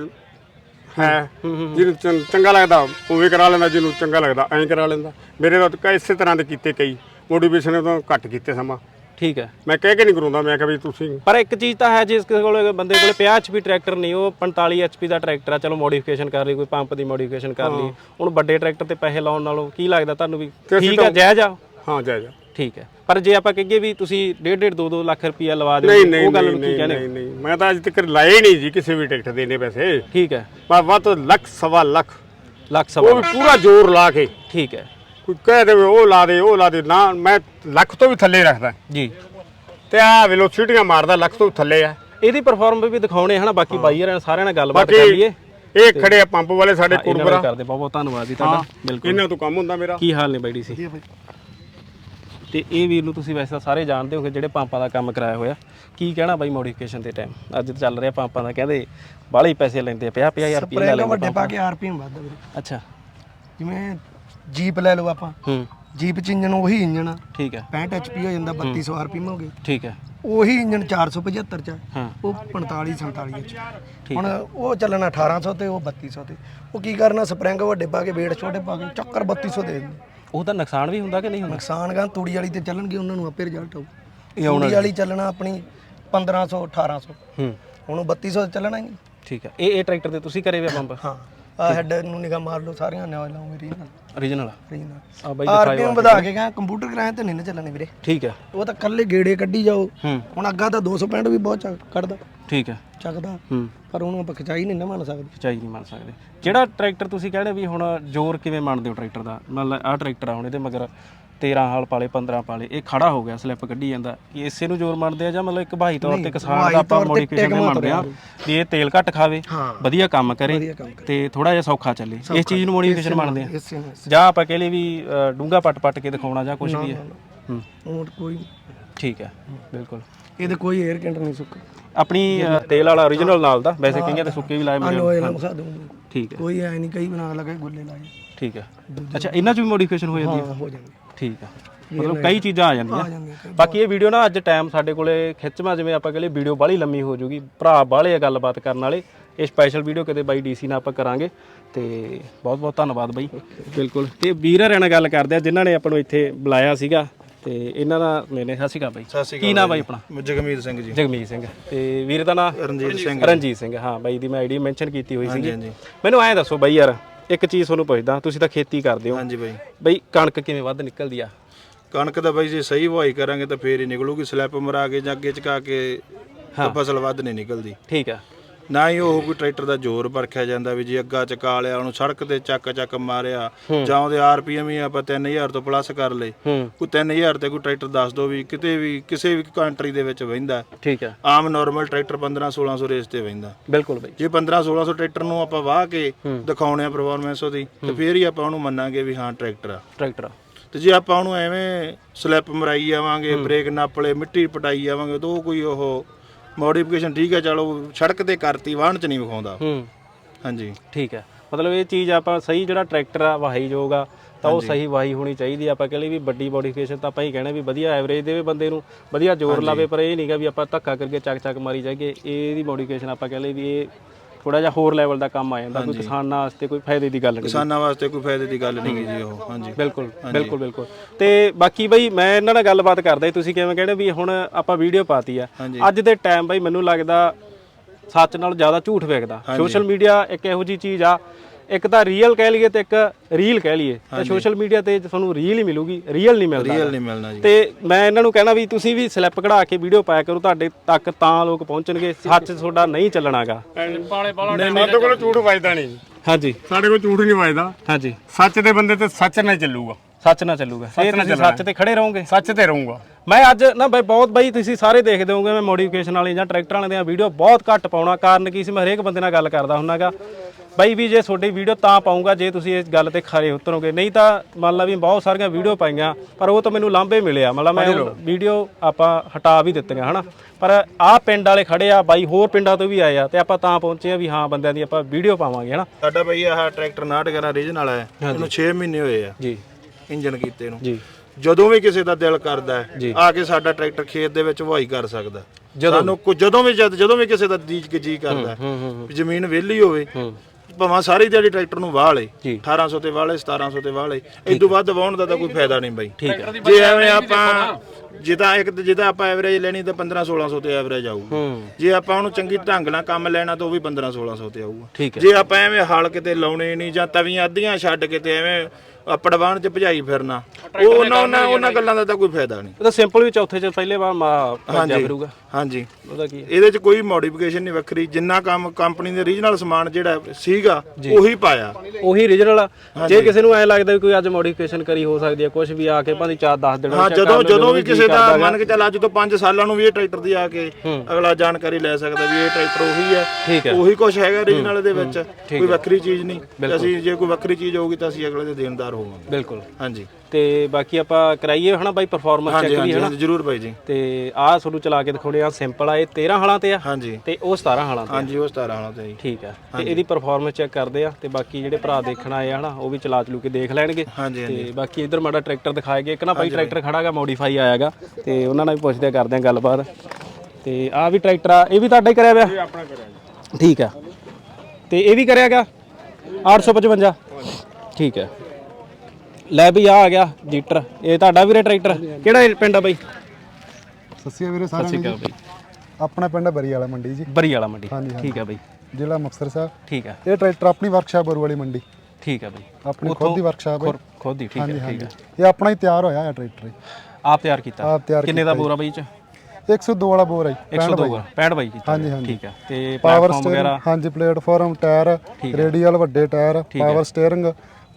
ਹੈ। ਜਿਹਨੂੰ ਚੰ- ਚੰਗਾ ਲੱਗਦਾ ਉਹ ਵੀ ਕਰਾ ਲੈਂਦਾ ਜਿਹਨੂੰ ਚੰਗਾ ਲੱਗਦਾ ਐਂ ਕਰਾ ਲੈਂਦਾ। ਮੇਰੇ ਤਾਂ ਇਸੇ ਤਰ੍ਹਾਂ ਦੇ ਕੀਤੇ ਕਈ। ਮੋਟੀਵੇਸ਼ਨ ਤੋਂ ਘੱਟ ਕੀਤੇ ਸਮਾਂ। ਠੀਕ ਹੈ। ਮੈਂ ਕਹਿ ਕੇ ਨਹੀਂ ਕਰਾਉਂਦਾ ਮੈਂ ਕਿਹਾ ਵੀ ਤੁਸੀਂ ਪਰ ਇੱਕ ਚੀਜ਼ ਤਾਂ ਹੈ ਜਿਸ ਕਿਸੇ ਕੋਲ ਬੰਦੇ ਕੋਲ 50 HP ਟਰੈਕਟਰ ਨਹੀਂ ਉਹ 45 HP ਦਾ ਟਰੈਕਟਰ ਆ। ਚਲੋ ਮੋਡੀਫਿਕੇਸ਼ਨ ਕਰ ਲਈ ਕੋਈ ਪੰਪ ਦੀ ਮੋਡੀਫਿਕੇਸ਼ਨ ਕਰ ਲਈ। ਹੁਣ ਵੱਡੇ ਟਰੈਕਟਰ ਤੇ ਪੈਸੇ ਲਾਉਣ ਨਾਲੋਂ ਕੀ ਲੱਗਦਾ ਤੁਹਾਨੂੰ ਵੀ? ਠੀਕ ਆ ਜਾਇਜ਼ ਆ? ਹਾਂ ਜਾ ਜਾ ਠੀਕ ਹੈ। ਪਰ ਜੇ ਆਪਾਂ ਕਹੀਏ ਵੀ ਤੁਸੀਂ 1.5 2 2 ਲੱਖ ਰੁਪਇਆ ਲਵਾ ਦਿਓ ਨਹੀਂ ਉਹ ਗੱਲ ਨੂੰ ਕੀ ਕਹਿੰਦੇ? ਨਹੀਂ ਨਹੀਂ। ਮੈਂ ਤਾਂ ਅੱਜ ਤੱਕ ਲਾਏ ਨਹੀਂ ਜੀ ਕਿਸੇ ਵੀ ਟਿਕਟ ਦੇ ਨੇ ਪੈਸੇ। ਠੀਕ ਹੈ। ਪਰ ਵੱਧ ਤੋਂ ਲੱਖ ਸਵਾ ਲੱਖ। ਲੱਖ ਉਹ ਸਵਾ ਵੀ ਪੂਰਾ ਜ਼ੋਰ ਲਾ ਕੇ। ਠੀਕ ਹੈ। ਕੋਈ ਕਹਿ ਦੇਵੇ ਉਹ ਲਾ ਦੇ ਉਹ ਲਾ ਦੇ ਨਾ ਮੈਂ ਲੱਖ ਤੋਂ ਵੀ ਥੱਲੇ ਰੱਖਦਾ। ਜੀ। ਤੇ ਆ ਵੈਲੋਸਿਟੀਆਂ ਮਾਰਦਾ ਲੱਖ ਤੋਂ ਥੱਲੇ ਆ। ਇਹਦੀ ਪਰਫਾਰਮ ਵੀ ਦਿਖਾਉਣੇ ਹਨਾ ਬਾਕੀ ਬਾਈ ਯਾਰਾਂ ਸਾਰਿਆਂ ਨਾਲ ਗੱਲਬਾਤ ਕਰ ਲਈਏ। ਇਹ ਖੜੇ ਆ ਪੰਪ ਵਾਲੇ ਸਾਡੇ ਨਾਲ ਕਰਦੇ ਬਹੁਤ ਬਹੁਤ ਧੰਨਵਾਦ ਜੀ ਤੁਹਾਡਾ ਬਿਲਕੁਲ। ਇਹਨਾਂ ਤੋਂ ਕੰਮ ਹੁੰਦਾ ਮੇਰਾ। ਕੀ ਹਾਲ ਨੇ ਬਾਈ ਡੀ ਸੀ ਤੇ ਇਹ ਵੀਰ ਨੂੰ ਤੁਸੀਂ ਵੈਸੇ ਤਾਂ ਸਾਰੇ ਜਾਣਦੇ ਹੋਗੇ ਜਿਹੜੇ ਪੰਪਾਂ ਦਾ ਕੰਮ ਕਰਾਇਆ ਹੋਇਆ। ਕੀ ਕਹਿਣਾ ਬਾਈ ਮੋਡੀਫਿਕੇਸ਼ਨ ਦੇ ਟਾਈਮ ਅੱਜ ਚੱਲ ਰਿਹਾ ਪੰਪਾਂ ਦਾ ਕਹਿੰਦੇ ਬਾਹਲੇ ਹੀ ਪੈਸੇ ਲੈਂਦੇ 50 50000 ਰੁਪਏ ਲੈ ਸਪਰੇਅ ਲੈਂਦੇ ਵੱਡੇ ਪਾ ਕੇ ਆਰਪੀਐਮ ਵੱਧ ਵੀਰੇ। ਅੱਛਾ। ਜਿਵੇਂ ਜੀਪ ਲੈ ਲਓ ਆਪਾਂ। ਹੂੰ। ਜੀਪ ਚ ਇੰਜਨ ਉਹੀ ਇੰਜਨ ਆ। ਠੀਕ ਹੈ 65 ਐਚਪੀ ਹੋ ਜਾਂਦਾ 3200 ਆਰਪੀਐਮ ਹੋ ਗਏ ਠੀਕ ਹੈ ਉਹੀ ਇੰਜਨ 475 ਚ ਆ, ਹਾਂ। ਉਹ 45 47 ਚ। ਹੁਣ ਉਹ ਚੱਲਣਾ 1800 ਤੇ ਉਹ 3200 ਤੇ। ਉਹ ਕੀ ਕਰਨਾ ਸਪਰਿੰਗ ਵੱਡੇ ਪਾ ਕੇ ਵੇਟ ਛੋਟੇ ਪਾ ਕੇ ਚੱਕਰ 3200 ਦੇ ਦਿੰਦੇ। ਉਹਦਾ ਨੁਕਸਾਨ ਵੀ ਹੁੰਦਾ ਕਿ ਨਹੀਂ ਹੁੰਦਾ? ਨੁਕਸਾਨ ਗਾ ਤੂੜੀ ਵਾਲੀ ਤੇ ਚੱਲਣਗੇ ਉਹਨਾਂ ਨੂੰ ਆਪੇ ਰਿਜ਼ਲਟ ਆਊ। ਇਹ ਆਉਣ ਤੂੜੀ ਵਾਲੀ ਚੱਲਣਾ ਆਪਣੀ 1500 1800 ਹੂੰ। ਹੁਣ ਉਹ 3200 ਤੇ ਚੱਲਣਾ ਹੀ। ਨਹੀਂ ਠੀਕ ਹੈ। ਇਹ ਇਹ ਟਰੈਕਟਰ ਤੇ ਤੁਸੀਂ ਕਰੇ ਹੋਇਆ ਪੰਪ? ਹਾਂ। ਆ ਹੈਡ ਨੂੰ ਨਿਗਾ ਮਾਰ ਲਓ ਸਾਰੀਆਂ ਨੇ ਲਾਓ ਮੇਰੀ ਨਾਲ ਰੀਜਨਲ ਆ? ਬਾਈ ਆਰਪੀਐਮ ਵਧਾ ਕੇ ਕਹਾਂ ਕੰਪਿਊਟਰ ਕਰਾਇਆ ਤੇ ਨਹੀਂ ਨਾ ਚੱਲਣੇ ਵੀਰੇ। ਠੀਕ ਹੈ ਉਹ ਤਾਂ ਕੱਲੇ ਗੇੜੇ ਕੱਢੀ ਜਾਓ। ਹੂੰ। ਹੁਣ ਅੱਗਾ ਤਾਂ 265 ਵੀ ਬਹੁਤ ਚੱਕ ਕੱਢਦਾ। ਠੀਕ ਹੈ ਚੱਕਦਾ। ਹੂੰ। ਪਰ ਉਹਨੂੰ ਆਪਾਂ ਖਚਾਈ ਨਹੀਂ ਨਾ ਮੰਨ ਸਕਦੇ। ਸੱਚਾਈ ਨਹੀਂ ਮੰਨ ਸਕਦੇ। ਜਿਹੜਾ ਟਰੈਕਟਰ ਤੁਸੀਂ ਕਹਿੰਦੇ ਵੀ ਹੁਣ ਜ਼ੋਰ ਕਿਵੇਂ ਮੰਨਦੇ ਹੋ ਟਰੈਕਟਰ ਦਾ? ਮੰਨ ਲਾ ਆਹ ਟਰੈਕਟਰ ਆ ਹੁਣ ਇਹਦੇ ਮਗਰ। 13 ਹਾਲ ਪਾਲੇ 15 ਪਾਲੇ ਇਹ ਖੜਾ ਹੋ ਗਿਆ ਸਲਿੱਪ ਕੱਢੀ ਜਾਂਦਾ। ਕਿ ਇਸੇ ਨੂੰ ਜ਼ੋਰ ਮੰਨਦੇ ਆ ਜਾਂ ਮਤਲਬ ਇੱਕ ਭਾਈ ਤੌਰ ਤੇ ਕਿਸਾਨ ਦਾ ਆਪਾਂ ਮੋਡੀਫਿਕੇਸ਼ਨ ਮੰਨਦੇ ਆ ਵੀ ਇਹ ਤੇਲ ਘੱਟ ਖਾਵੇ ਵਧੀਆ ਕੰਮ ਕਰੇ ਤੇ ਥੋੜਾ ਜਿਹਾ ਸੌਖਾ ਚੱਲੇ। ਇਸ ਚੀਜ਼ ਨੂੰ ਮੋਡੀਫਿਕੇਸ਼ਨ ਮੰਨਦੇ ਆ। ਜਾਂ ਆਪਾਂ ਕਹਿ ਲਈ ਵੀ ਡੂੰਘਾ ਪੱਟ ਪੱਟ ਕੇ ਦਿਖਾਉਣਾ ਜਾਂ ਕੁਝ ਵੀ ਹੈ। ਹੂੰ। ਹੁਣ ਕੋਈ? ਠੀਕ ਹੈ ਬਿਲਕੁਲ। ਇਹਦੇ ਕੋਈ 에ਅਰ ਕੈਂਟਰ ਨਹੀਂ ਸੁੱਕ। ਆਪਣੀ ਤੇਲ ਵਾਲਾ origignal ਨਾਲ ਦਾ ਵੈਸੇ ਕਈਆਂ ਤੇ ਸੁੱਕੇ ਵੀ ਲਾਏ ਮਿਲੇ ਆਲੋ ਇਹ ਮਸਾ ਦੂੰਗਾ ਠੀਕ ਹੈ। ਕੋਈ ਐ ਨਹੀਂ ਕਈ ਬਣਾ ਲਗਾ ਗੁੱਲੇ ਲਾਏ। ਠੀਕ ਹੈ। ਅੱਛਾ ਇਹਨਾਂ 'ਚ ਵੀ ਮੋਡੀਫਿਕੇਸ਼ਨ ਹੋ ਜਾਂਦੀ ਹੈ? ਹਾਂ ਹੋ ਜਾਂਦੇ। ਠੀਕ ਆ। ਮਤਲਬ ਕਈ ਚੀਜ਼ਾਂ ਆ ਆ ਜਾਂਦੀਆਂ। ਬਾਕੀ ਇਹ ਵੀਡੀਓ ਨਾ ਅੱਜ ਟਾਈਮ ਸਾਡੇ ਕੋਲੇ ਖਿੱਚਵਾਂ ਜਿਵੇਂ ਆਪਾਂ ਕਹਿੰਦੇ ਵੀਡੀਓ ਬਾਹਲੀ ਲੰਮੀ ਹੋ ਜੂਗੀ। ਭਰਾ ਬਾਹਲੇ ਆ ਗੱਲਬਾਤ ਕਰਨ ਵਾਲੇ। ਇਹ ਸਪੈਸ਼ਲ ਵੀਡੀਓ ਕਿਤੇ ਬਾਈ ਡੀਸੀ ਨਾਲ ਆਪਾਂ ਕਰਾਂਗੇ। ਤੇ ਬਹੁਤ ਬਹੁਤ ਧੰਨਵਾਦ ਬਾਈ। ਬਿਲਕੁਲ। ਤੇ ਵੀਰ ਹਰਿਆਣਾ ਗੱਲ ਕਰਦੇ ਆ ਜਿਨ੍ਹਾਂ ਨੇ ਆਪਾਂ ਨੂੰ ਇੱਥੇ ਬੁਲਾਇਆ ਸੀਗਾ। ਤੇ ਇਹਨਾਂ ਦਾ ਮੈਨੇ ਸਤਿ ਸ਼੍ਰੀ ਅਕਾਲ ਬਾਈ। ਸ਼੍ਰੀ ਕੀ ਨਾਮ ਬਾਈ ਆਪਣਾ? ਜਗਮੀਤ ਸਿੰਘ ਜੀ। ਜਗਮੀਤ ਸਿੰਘ। ਤੇ ਵੀਰ ਦਾ ਨਾਮ ਰਣਜੀਤ ਸਿੰਘ। ਰਣਜੀਤ ਸਿੰਘ ਹਾਂ ਬਾਈ ਦੀ ਮੈਂ ਆਈਡੀ ਮੈਂਸ਼ਨ ਕੀਤੀ ਹੋਈ ਸੀਗੀ। ਹਾਂਜੀ। ਮੈਨੂੰ ਐਂ ਦੱਸੋ ਬਾਈ ਯਾਰ ਇੱਕ ਚੀਜ਼ ਤੁਹਾਨੂੰ ਪੁੱਛਦਾ ਤੁਸੀਂ ਤਾਂ ਖੇਤੀ ਕਰਦੇ ਹੋ। ਹਾਂਜੀ ਬਾਈ। ਬਈ ਕਣਕ ਕਿਵੇਂ ਵੱਧ ਨਿਕਲਦੀ ਆ? ਕਣਕ ਦਾ ਬਾਈ ਜੇ ਸਹੀ ਵਹਾਈ ਕਰਾਂਗੇ ਤਾਂ ਫੇਰ ਹੀ ਨਿਕਲੂਗੀ ਸਲੈਪ ਮਰਾ ਕੇ ਜਾਂ ਅੱਗੇ ਚਕਾ ਕੇ ਤਾਂ ਫਸਲ ਵੱਧ ਨਹੀਂ ਨਿਕਲਦੀ। ਠੀਕ ਆ। ਨਾ ਹੀ ਉਹ ਕੋਈ ਟਰੈਕਟਰ ਦਾ ਜ਼ੋਰ ਪਰਖਿਆ ਜਾਂਦਾ ਵੀ ਜੇ ਅੱਗਾ ਚਕਾ ਲਿਆ ਉਹਨੂੰ ਸੜਕ ਤੇ ਚੱਕ ਚੱਕ ਮਾਰਿਆ ਜਾਂ ਉਹਦੇ ਆਰਪੀਐਮ ਹੀ ਆਪਾਂ 3000 ਤੋਂ ਪਲੱਸ ਕਰ ਲਏ। ਹੂੰ। ਕੋਈ 3000 ਤੇ ਕੋਈ ਟਰੈਕਟਰ ਦੱਸ ਦੋ ਵੀ ਕਿਤੇ ਵੀ ਕਿਸੇ ਵੀ ਕੰਟਰੀ ਦੇ ਵਿੱਚ ਵਹਿੰਦਾ। ਠੀਕ ਆ ਆਮ ਨਾਰਮਲ ਟਰੈਕਟਰ 15 1600 ਰੇਸ ਤੇ ਵਹਿੰਦਾ। ਬਿਲਕੁਲ ਬਈ। ਜੇ 15 1600 ਟਰੈਕਟਰ ਨੂੰ ਆਪਾਂ ਵਾਹ ਕੇ ਦਿਖਾਉਣੇ ਆ ਪਰਫਾਰਮੈਂਸ ਉਹਦੀ ਤੇ ਫੇਰ ਹੀ ਆਪਾਂ ਉਹਨੂੰ ਮੰਨਾਂਗੇ ਵੀ ਹਾਂ ਟਰੈਕਟਰ ਆ। ਟਰੈਕਟਰ ਤੇ ਜੇ ਆਪਾਂ ਉਹਨੂੰ ਐਵੇਂ ਸਲਿੱਪ ਮਰਾਈ ਜਾਵਾਂਗੇ ਬ੍ਰੇਕ ਨੱਪ ਲਏ ਮਿੱਟੀ ਪਟਾਈ ਜਾਵਾਂਗੇ ਤਾਂ ਉਹ ਕੋਈ ਉਹ ਮੋਡੀਫਿਕੇਸ਼ਨ ਠੀਕ ਹੈ ਚਲੋ ਸੜਕ ਤੇ ਕਰਤੀ ਵਾਹਣ ਚ ਨਹੀਂ ਵਿਖਾਉਂਦਾ। ਹੂੰ। ਹਾਂਜੀ। ਠੀਕ ਹੈ। ਮਤਲਬ ਇਹ ਚੀਜ਼ ਆਪਾਂ ਸਹੀ ਜਿਹੜਾ ਟਰੈਕਟਰ ਆ ਵਾਹੀ ਆ ਤਾਂ ਉਹ ਸਹੀ ਵਾਹੀ ਹੋਣੀ ਚਾਹੀਦੀ। ਆਪਾਂ ਕਹਿੰਦੇ ਵੀ ਵੱਡੀ ਮੋਡੀਫਿਕੇਸ਼ਨ ਤਾਂ ਆਪਾਂ ਹੀ ਕਹਿਣਾ ਵੀ ਵਧੀਆ ਐਵਰੇਜ ਦੇਵੇ ਬੰਦੇ ਨੂੰ ਵਧੀਆ ਜ਼ੋਰ ਲਾਵੇ ਪਰ ਇਹ ਨਹੀਂਗਾ ਵੀ ਆਪਾਂ ਧੱਕਾ ਕਰਕੇ ਚੱਕ ਚੱਕ ਮਾਰੀ ਜਾਈਏ। ਇਹਦੀ ਮੋਡੀਫਿਕੇਸ਼ਨ ਆਪਾਂ ਕਹਿੰਦੇ ਵੀ ਇਹ ਥੋੜਾ ਜਿਹਾ ਹੋਰ ਲੈਵਲ ਦਾ ਕੰਮ ਆ ਜਾਂਦਾ ਕੋਈ ਕਿਸਾਨਾਂ ਵਾਸਤੇ ਕੋਈ ਫਾਇਦੇ ਦੀ ਗੱਲ ਨਹੀਂ। ਕਿਸਾਨਾਂ ਵਾਸਤੇ ਕੋਈ ਫਾਇਦੇ ਦੀ ਗੱਲ ਨਹੀਂ ਜੀ ਉਹ ਹਾਂਜੀ। ਬਿਲਕੁਲ ਬਿਲਕੁਲ ਬਿਲਕੁਲ। ਤੇ ਬਾਕੀ ਬਈ ਮੈਂ ਇਹਨਾਂ ਨਾਲ ਗੱਲਬਾਤ ਕਰਦਾ ਤੁਸੀਂ ਕਿਵੇਂ ਕਹਿੰਦੇ ਵੀ ਹੁਣ ਆਪਾਂ ਵੀਡੀਓ ਪਾਤੀ ਆ। ਅੱਜ ਦੇ ਟਾਈਮ ਬਈ ਮੈਨੂੰ ਲੱਗਦਾ ਸੱਚ ਨਾਲ ਜ਼ਿਆਦਾ ਝੂਠ ਵੇਖਦਾ। ਸੋਸ਼ਲ ਮੀਡੀਆ ਇੱਕ ਇਹੋ ਜੀ ਚੀਜ਼ ਆ ਇੱਕ ਤਾਂ ਰੀਅਲ ਕਹਿ ਲਈਏ ਤੇ ਇੱਕ ਰੀਲ ਕਹਿ ਲਈਏ। ਤੇ ਸੋਸ਼ਲ ਮੀਡੀਆ ਤੇ ਤੁਹਾਨੂੰ ਰੀਲ ਹੀ ਮਿਲੂਗੀ ਰੀਅਲ ਨਹੀਂ ਮਿਲਦਾ। ਰੀਅਲ ਨਹੀਂ ਮਿਲਣਾ ਜੀ। ਤੇ ਮੈਂ ਇਹਨਾਂ ਨੂੰ ਕਹਿਣਾ ਵੀ ਤੁਸੀਂ ਵੀ ਸਲਿੱਪ ਕਢਾ ਕੇ ਵੀਡੀਓ ਪਾਇਆ ਕਰੋ ਤੁਹਾਡੇ ਤੱਕ ਤਾਂ ਲੋਕ ਪਹੁੰਚਣਗੇ ਸੱਚ ਤੁਹਾਡਾ ਨਹੀਂ ਚੱਲਣਾਗਾ। ਸਾਡੇ ਕੋਲ ਝੂਠ ਵੱਜਦਾ ਨਹੀਂ। ਹਾਂਜੀ। ਸਾਡੇ ਕੋਲ ਝੂਠ ਨਹੀਂ ਵੱਜਦਾ। ਹਾਂਜੀ। ਸੱਚ ਦੇ ਬੰਦੇ ਤੇ ਸੱਚ ਨਾਲ ਚੱਲੂਗਾ। ਸੱਚ ਨਾ ਚੱਲੂਗਾ। ਇਹ ਤੁਸੀਂ ਸੱਚ ਤੇ ਖੜੇ ਰਹੋਗੇ। ਸੱਚ ਤੇ ਰਹੂੰਗਾ। ਮੈਂ ਅੱਜ ਨਾ ਬਈ ਬਹੁਤ ਬਈ ਤੁਸੀਂ ਸਾਰੇ ਦੇਖਦੇ ਹੋਗੇ ਮੈਂ ਮੋਡੀਫਿਕੇਸ਼ਨ ਵਾਲੀ ਜਾਂ ਟਰੈਕਟਰ ਵਾਲਿਆਂ ਦੀਆਂ ਵੀਡੀਓ ਬਹੁਤ ਘੱਟ ਪਾਉਣਾ। ਕਾਰਨ ਕੀ ਸੀ? ਮੈਂ ਹਰੇਕ ਬੰਦੇ ਨਾਲ ਗੱਲ ਕਰਦਾ ਹੁੰਨਾਗਾ। ਬਈ ਵੀ ਜੇ ਤੁਹਾਡੀ ਵੀਡੀਓ ਤਾਂ ਪਾਉਂਗਾ ਜੇ ਤੁਸੀਂ ਇਸ ਗੱਲ ਤੇ ਖਰੇ ਉਤਰੋਗੇ। ਨਹੀਂ ਤਾਂ ਮੰਨ ਲਾ ਵੀ ਬਹੁਤ ਸਾਰੀਆਂ ਵੀਡੀਓ ਪਾਈਆਂ ਪਰ ਉਹ ਤਾਂ ਮੈਨੂੰ ਲਾਂਭੇ ਮਿਲਿਆ। ਮਤਲਬ ਮੈਂ ਵੀਡੀਓ ਆਪਾਂ ਹਟਾ ਵੀ ਦਿੱਤੀਆਂ ਹਨਾ? ਪਰ ਆਹ ਪਿੰਡ ਵਾਲੇ ਖੜੇ ਆ ਬਾਈ ਹੋਰ ਪਿੰਡਾਂ ਤੋਂ ਵੀ ਆਏ ਆ ਤੇ ਆਪਾਂ ਤਾਂ ਪਹੁੰਚੇ ਆ ਵੀ ਹਾਂ ਬੰਦਿਆਂ ਦੀ ਆਪਾਂ ਵੀਡੀਓ ਪਾਵਾਂਗੇ ਹਨਾ? ਸਾਡਾ ਬਈ ਆਹ ਟਰੈਕਟਰ 911 ਰੀਜਨਲ ਹੈ ਇਹਨੂੰ 6 ਮਹੀਨੇ ਹੋਏ ਆ। ਜੀ। ਇੰਜਨ ਕੀਤੇ ਨੂੰ। ਜੀ। ਜਦੋਂ ਵੀ ਕਿਸੇ ਦਾ ਦਿਲ ਕਰਦਾ ਹੈ ਆ ਕੇ ਸਾਡਾ ਟਰੈਕਟਰ ਖੇਤ ਦੇ ਵਿੱਚ ਵਹਾਈ ਕਰ ਸਕਦਾ। ਸਾਨੂੰ ਕੋ ਜਦੋਂ ਵੀ ਜਦ ਵੀ ਕਿਸੇ ਦਾ ਜੀ ਜੀ ਕਰਦਾ ਜ਼ਮੀਨ ਵਿਹਲੀ ਹੋਵੇ ਭਾਵੇਂ ਸਾਰੀ ਦਿਹਾੜੀ ਟਰੈਕਟਰ ਨੂੰ ਵਾਹ ਲੇ ਜੀ। 1800 ਤੇ ਵਾਹ ਲੇ 1700 ਤੇ ਵਾਹ ਲੇ ਇਸ ਤੋਂ ਵੱਧ ਵਾਹਣ ਦਾ ਤਾਂ ਕੋਈ ਫਾਇਦਾ ਨਹੀਂ ਬਾਈ। ਠੀਕ ਹੈ। ਜੇ ਐਵੇਂ ਆਪਾਂ ਜਿੱਦਾਂ ਇੱਕ ਤੇ ਜਿੱਦਾਂ ਆਪਾਂ ਐਵਰੇਜ ਲੈਣੀ ਤਾਂ 15 1600 ਤੇ ਐਵਰੇਜ ਆਊਗੀ ਹੂੰ। ਜੇ ਆਪਾਂ ਉਹਨੂੰ ਚੰਗੀ ਢੰਗ ਨਾਲ ਕੰਮ ਲੈਣਾ ਤਾਂ ਉਹ ਵੀ 15 1600 ਤੇ ਆਊਗਾ। ਠੀਕ ਹੈ। ਜੇ ਆਪਾਂ ਐਵੇਂ ਹਲ ਕਿਤੇ ਲਾਉਣੇ ਨਹੀਂ ਜਾਂ ਤਵੀਆਂ ਅੱਧੀਆਂ ਛੱਡ ਕੇ ਤੇ ਐਵੇਂ ਅਪੜਵਾਨ ਚ ਭਜਾਈ ਫਿਰਨਾ। ਉਹ ਉਹਨਾਂ ਉਹਨਾਂ ਉਹਨਾਂ ਗੱਲਾਂ ਦਾ ਤਾਂ ਕੋਈ ਫਾਇਦਾ ਨਹੀਂ। ਇਹ ਤਾਂ ਸਿੰਪਲ ਵੀ ਚੌਥੇ ਚ ਪਹਿਲੇ ਵਾਰ ਮਾ ਭੱਜਿਆ ਫਿਰੂਗਾ। ਹਾਂਜੀ। ਉਹਦਾ ਕੀ ਹੈ ਇਹਦੇ ਚ ਕੋਈ ਮੋਡੀਫਿਕੇਸ਼ਨ ਨਹੀਂ ਵੱਖਰੀ। ਜਿੰਨਾ ਕੰਮ ਕੰਪਨੀ ਦੇ ਓਰੀਜਨਲ ਸਮਾਨ ਜਿਹੜਾ ਸੀਗਾ ਉਹੀ ਪਾਇਆ। ਉਹੀ ਰੀਜਨਲ ਆ। ਜੇ ਕਿਸੇ ਨੂੰ ਐ ਲੱਗਦਾ ਵੀ ਕੋਈ ਅੱਜ ਮੋਡੀਫਿਕੇਸ਼ਨ ਕਰੀ ਹੋ ਸਕਦੀ ਹੈ ਕੁਝ ਵੀ ਆ ਕੇ ਭਾਵੇਂ ਚਾਰ 10 ਦਿਨ ਹਾਂ ਜਦੋਂ ਜਦੋਂ ਵੀ ਕਿਸੇ ਦਾ। ਮੰਨ ਕੇ ਚੱਲ ਅੱਜ ਤੋਂ 5 ਸਾਲਾਂ ਨੂੰ ਵੀ ਇਹ ਟਰੈਕਟਰ ਦੀ ਆ ਕੇ ਅਗਲਾ ਜਾਣਕਾਰੀ ਲੈ ਸਕਦਾ ਵੀ ਇਹ ਟਰੈਕਟਰ ਉਹੀ ਹੈ ਉਹੀ ਕੁਝ ਹੈਗਾ ਓਰੀਜਨਲ ਦੇ ਵਿੱਚ। ਕੋਈ ਵੱਖਰੀ ਚੀਜ਼ ਨਹੀਂ। ਅਸੀਂ ਜੇ ਕੋਈ ਵੱਖਰੀ ਚੀਜ਼ ਹੋਊਗੀ ਤਾਂ ਅਸੀਂ ਅਗਲੇ ਦੇ ਦੇਣਦਾਰ ਹੋਵਾਂਗੇ ਬਿਲਕੁਲ। ਹਾਂਜੀ। ਤੇ ਬਾਕੀ ਆਪਾਂ ਕਰਾਈਏ ਹਨਾ ਬਾਈ ਪਰਫਾਰਮੈਂਸ ਹਾਂਜੀ ਚੈੱਕ ਵੀ ਹਾਂਜੀ ਹਨਾ? ਹਾਂਜੀ, ਜ਼ਰੂਰ ਬਾਈ ਜੀ। ਤੇ ਆਹ ਤੁਹਾਨੂੰ ਚਲਾ ਕੇ ਦਿਖਾਉਣੇ ਆ ਸਿੰਪਲ ਆ ਇਹ 13 ਹਾਲਾਂ ਤੇ ਆ? ਹਾਂਜੀ। ਤੇ ਉਹ 17 ਹਾਲਾਂ ਤੇ ਆ। ਹਾਂਜੀ ਉਹ 17 ਵਾਲਾ ਤੇ ਜੀ। ਠੀਕ ਆ। ਤੇ ਇਹਦੀ ਪਰਫਾਰਮੈਂਸ ਚੈੱਕ ਕਰਦੇ ਆ ਤੇ ਬਾਕੀ ਜਿਹੜੇ ਭਰਾ ਦੇਖਣ ਆਏ ਆ ਹਨਾ ਉਹ ਵੀ ਚਲਾ ਚਲੂ ਕੇ ਦੇਖ ਲੈਣਗੇ। ਹਾਂਜੀ ਤੇ ਬਾਕੀ ਇਧਰ ਮਾੜਾ ਟਰੈਕਟਰ ਦਿਖਾਏਗੇ ਇੱਕ ਨਾ ਬਾਈ ਟਰੈਕਟਰ ਖੜਾਗਾ ਮੋਡੀਫਾਈ ਆਇਆਗਾ ਤੇ ਉਹਨਾਂ ਨਾਲ ਵੀ ਪੁੱਛਦੇ ਆ, ਕਰਦੇ ਆ ਗੱਲਬਾਤ। ਤੇ ਆ ਵੀ ਟਰੈਕਟਰ ਆ ਇਹ ਵੀ ਤੁਹਾਡਾ ਹੀ ਕਰਿਆ ਹੋਇਆ ਆਪਣਾ ਕਰਿਆ ਠੀਕ ਆ। ਤੇ ਇਹ ਵੀ ਕਰਿਆਗਾ 855 ਠੀਕ ਹੈ ਲੈ ਵੀ ਆ ਆ ਗਿਆ ਜੀਟਰ। ਇਹ ਤੁਹਾਡਾ ਵੀਰੇ ਟਰੈਕਟਰ। ਕਿਹੜਾ ਇਹ ਪਿੰਡ ਆ ਬਾਈ? ਸੱਸੀਆ ਵੀਰੇ ਸਾਰਿਆਂ ਠੀਕ ਨੂੰ ਬਾਈ? ਆਪਣਾ ਪਿੰਡ ਬਰੀ ਵਾਲਾ ਮੰਡੀ ਜੀ। ਬਰੀ ਵਾਲਾ ਮੰਡੀ। ਹਾਂਜੀ, ਹਾਂਜੀ। ਠੀਕ ਆ ਬਾਈ। ਜ਼ਿਲ੍ਹਾ ਮੁਕਤਸਰ ਸਾਹਿਬ। ਠੀਕ ਆ। ਇਹ ਟਰੈਕਟਰ ਆਪਣੀ ਵਰਕਸ਼ਾਪ ਬਰੂ ਵਾਲੀ ਮੰਡੀ। ਠੀਕ ਆ ਬਾਈ। ਆਪਣੀ ਖੁਦ ਦੀ ਵਰਕਸ਼ਾਪ ਹੈ। ਖੁਦ- ਦੀ ਠੀਕ ਹਾਂਜੀ ਹੈ ਠੀਕ ਹਾਂਜੀ। ਆ ਇਹ ਆਪਣਾ ਹੀ ਤਿਆਰ ਹੋਇਆ ਹੈ ਟਰੈਕਟਰ। ਆਪ ਤਿਆਰ ਕੀਤਾ? ਆਪ ਤਿਆਰ ਕਿੰਨੇ ਦਾ ਬੋਰਾ ਬਾਈ ਚ? 102 ਵਾਲਾ ਬੋਰ ਹੈ ਜੀ, 102 ਦਾ 65 ਬਾਈ ਕੀਤਾ। ਹਾਂਜੀ, ਹਾਂਜੀ। ਠੀਕ ਆ। ਤੇ ਪਾਵਰ ਪਲੇਟਫਾਰਮ ਸਟੀਅਰਿੰਗ ਵਗੈਰਾ? ਹਾਂਜੀ ਪਲੇਟਫਾਰਮ ਟਾਇਰ ਰੇਡੀਅਲ ਵੱਡੇ ਟਾਇਰ ਪਾਵਰ ਸਟੀਅਰਿੰਗ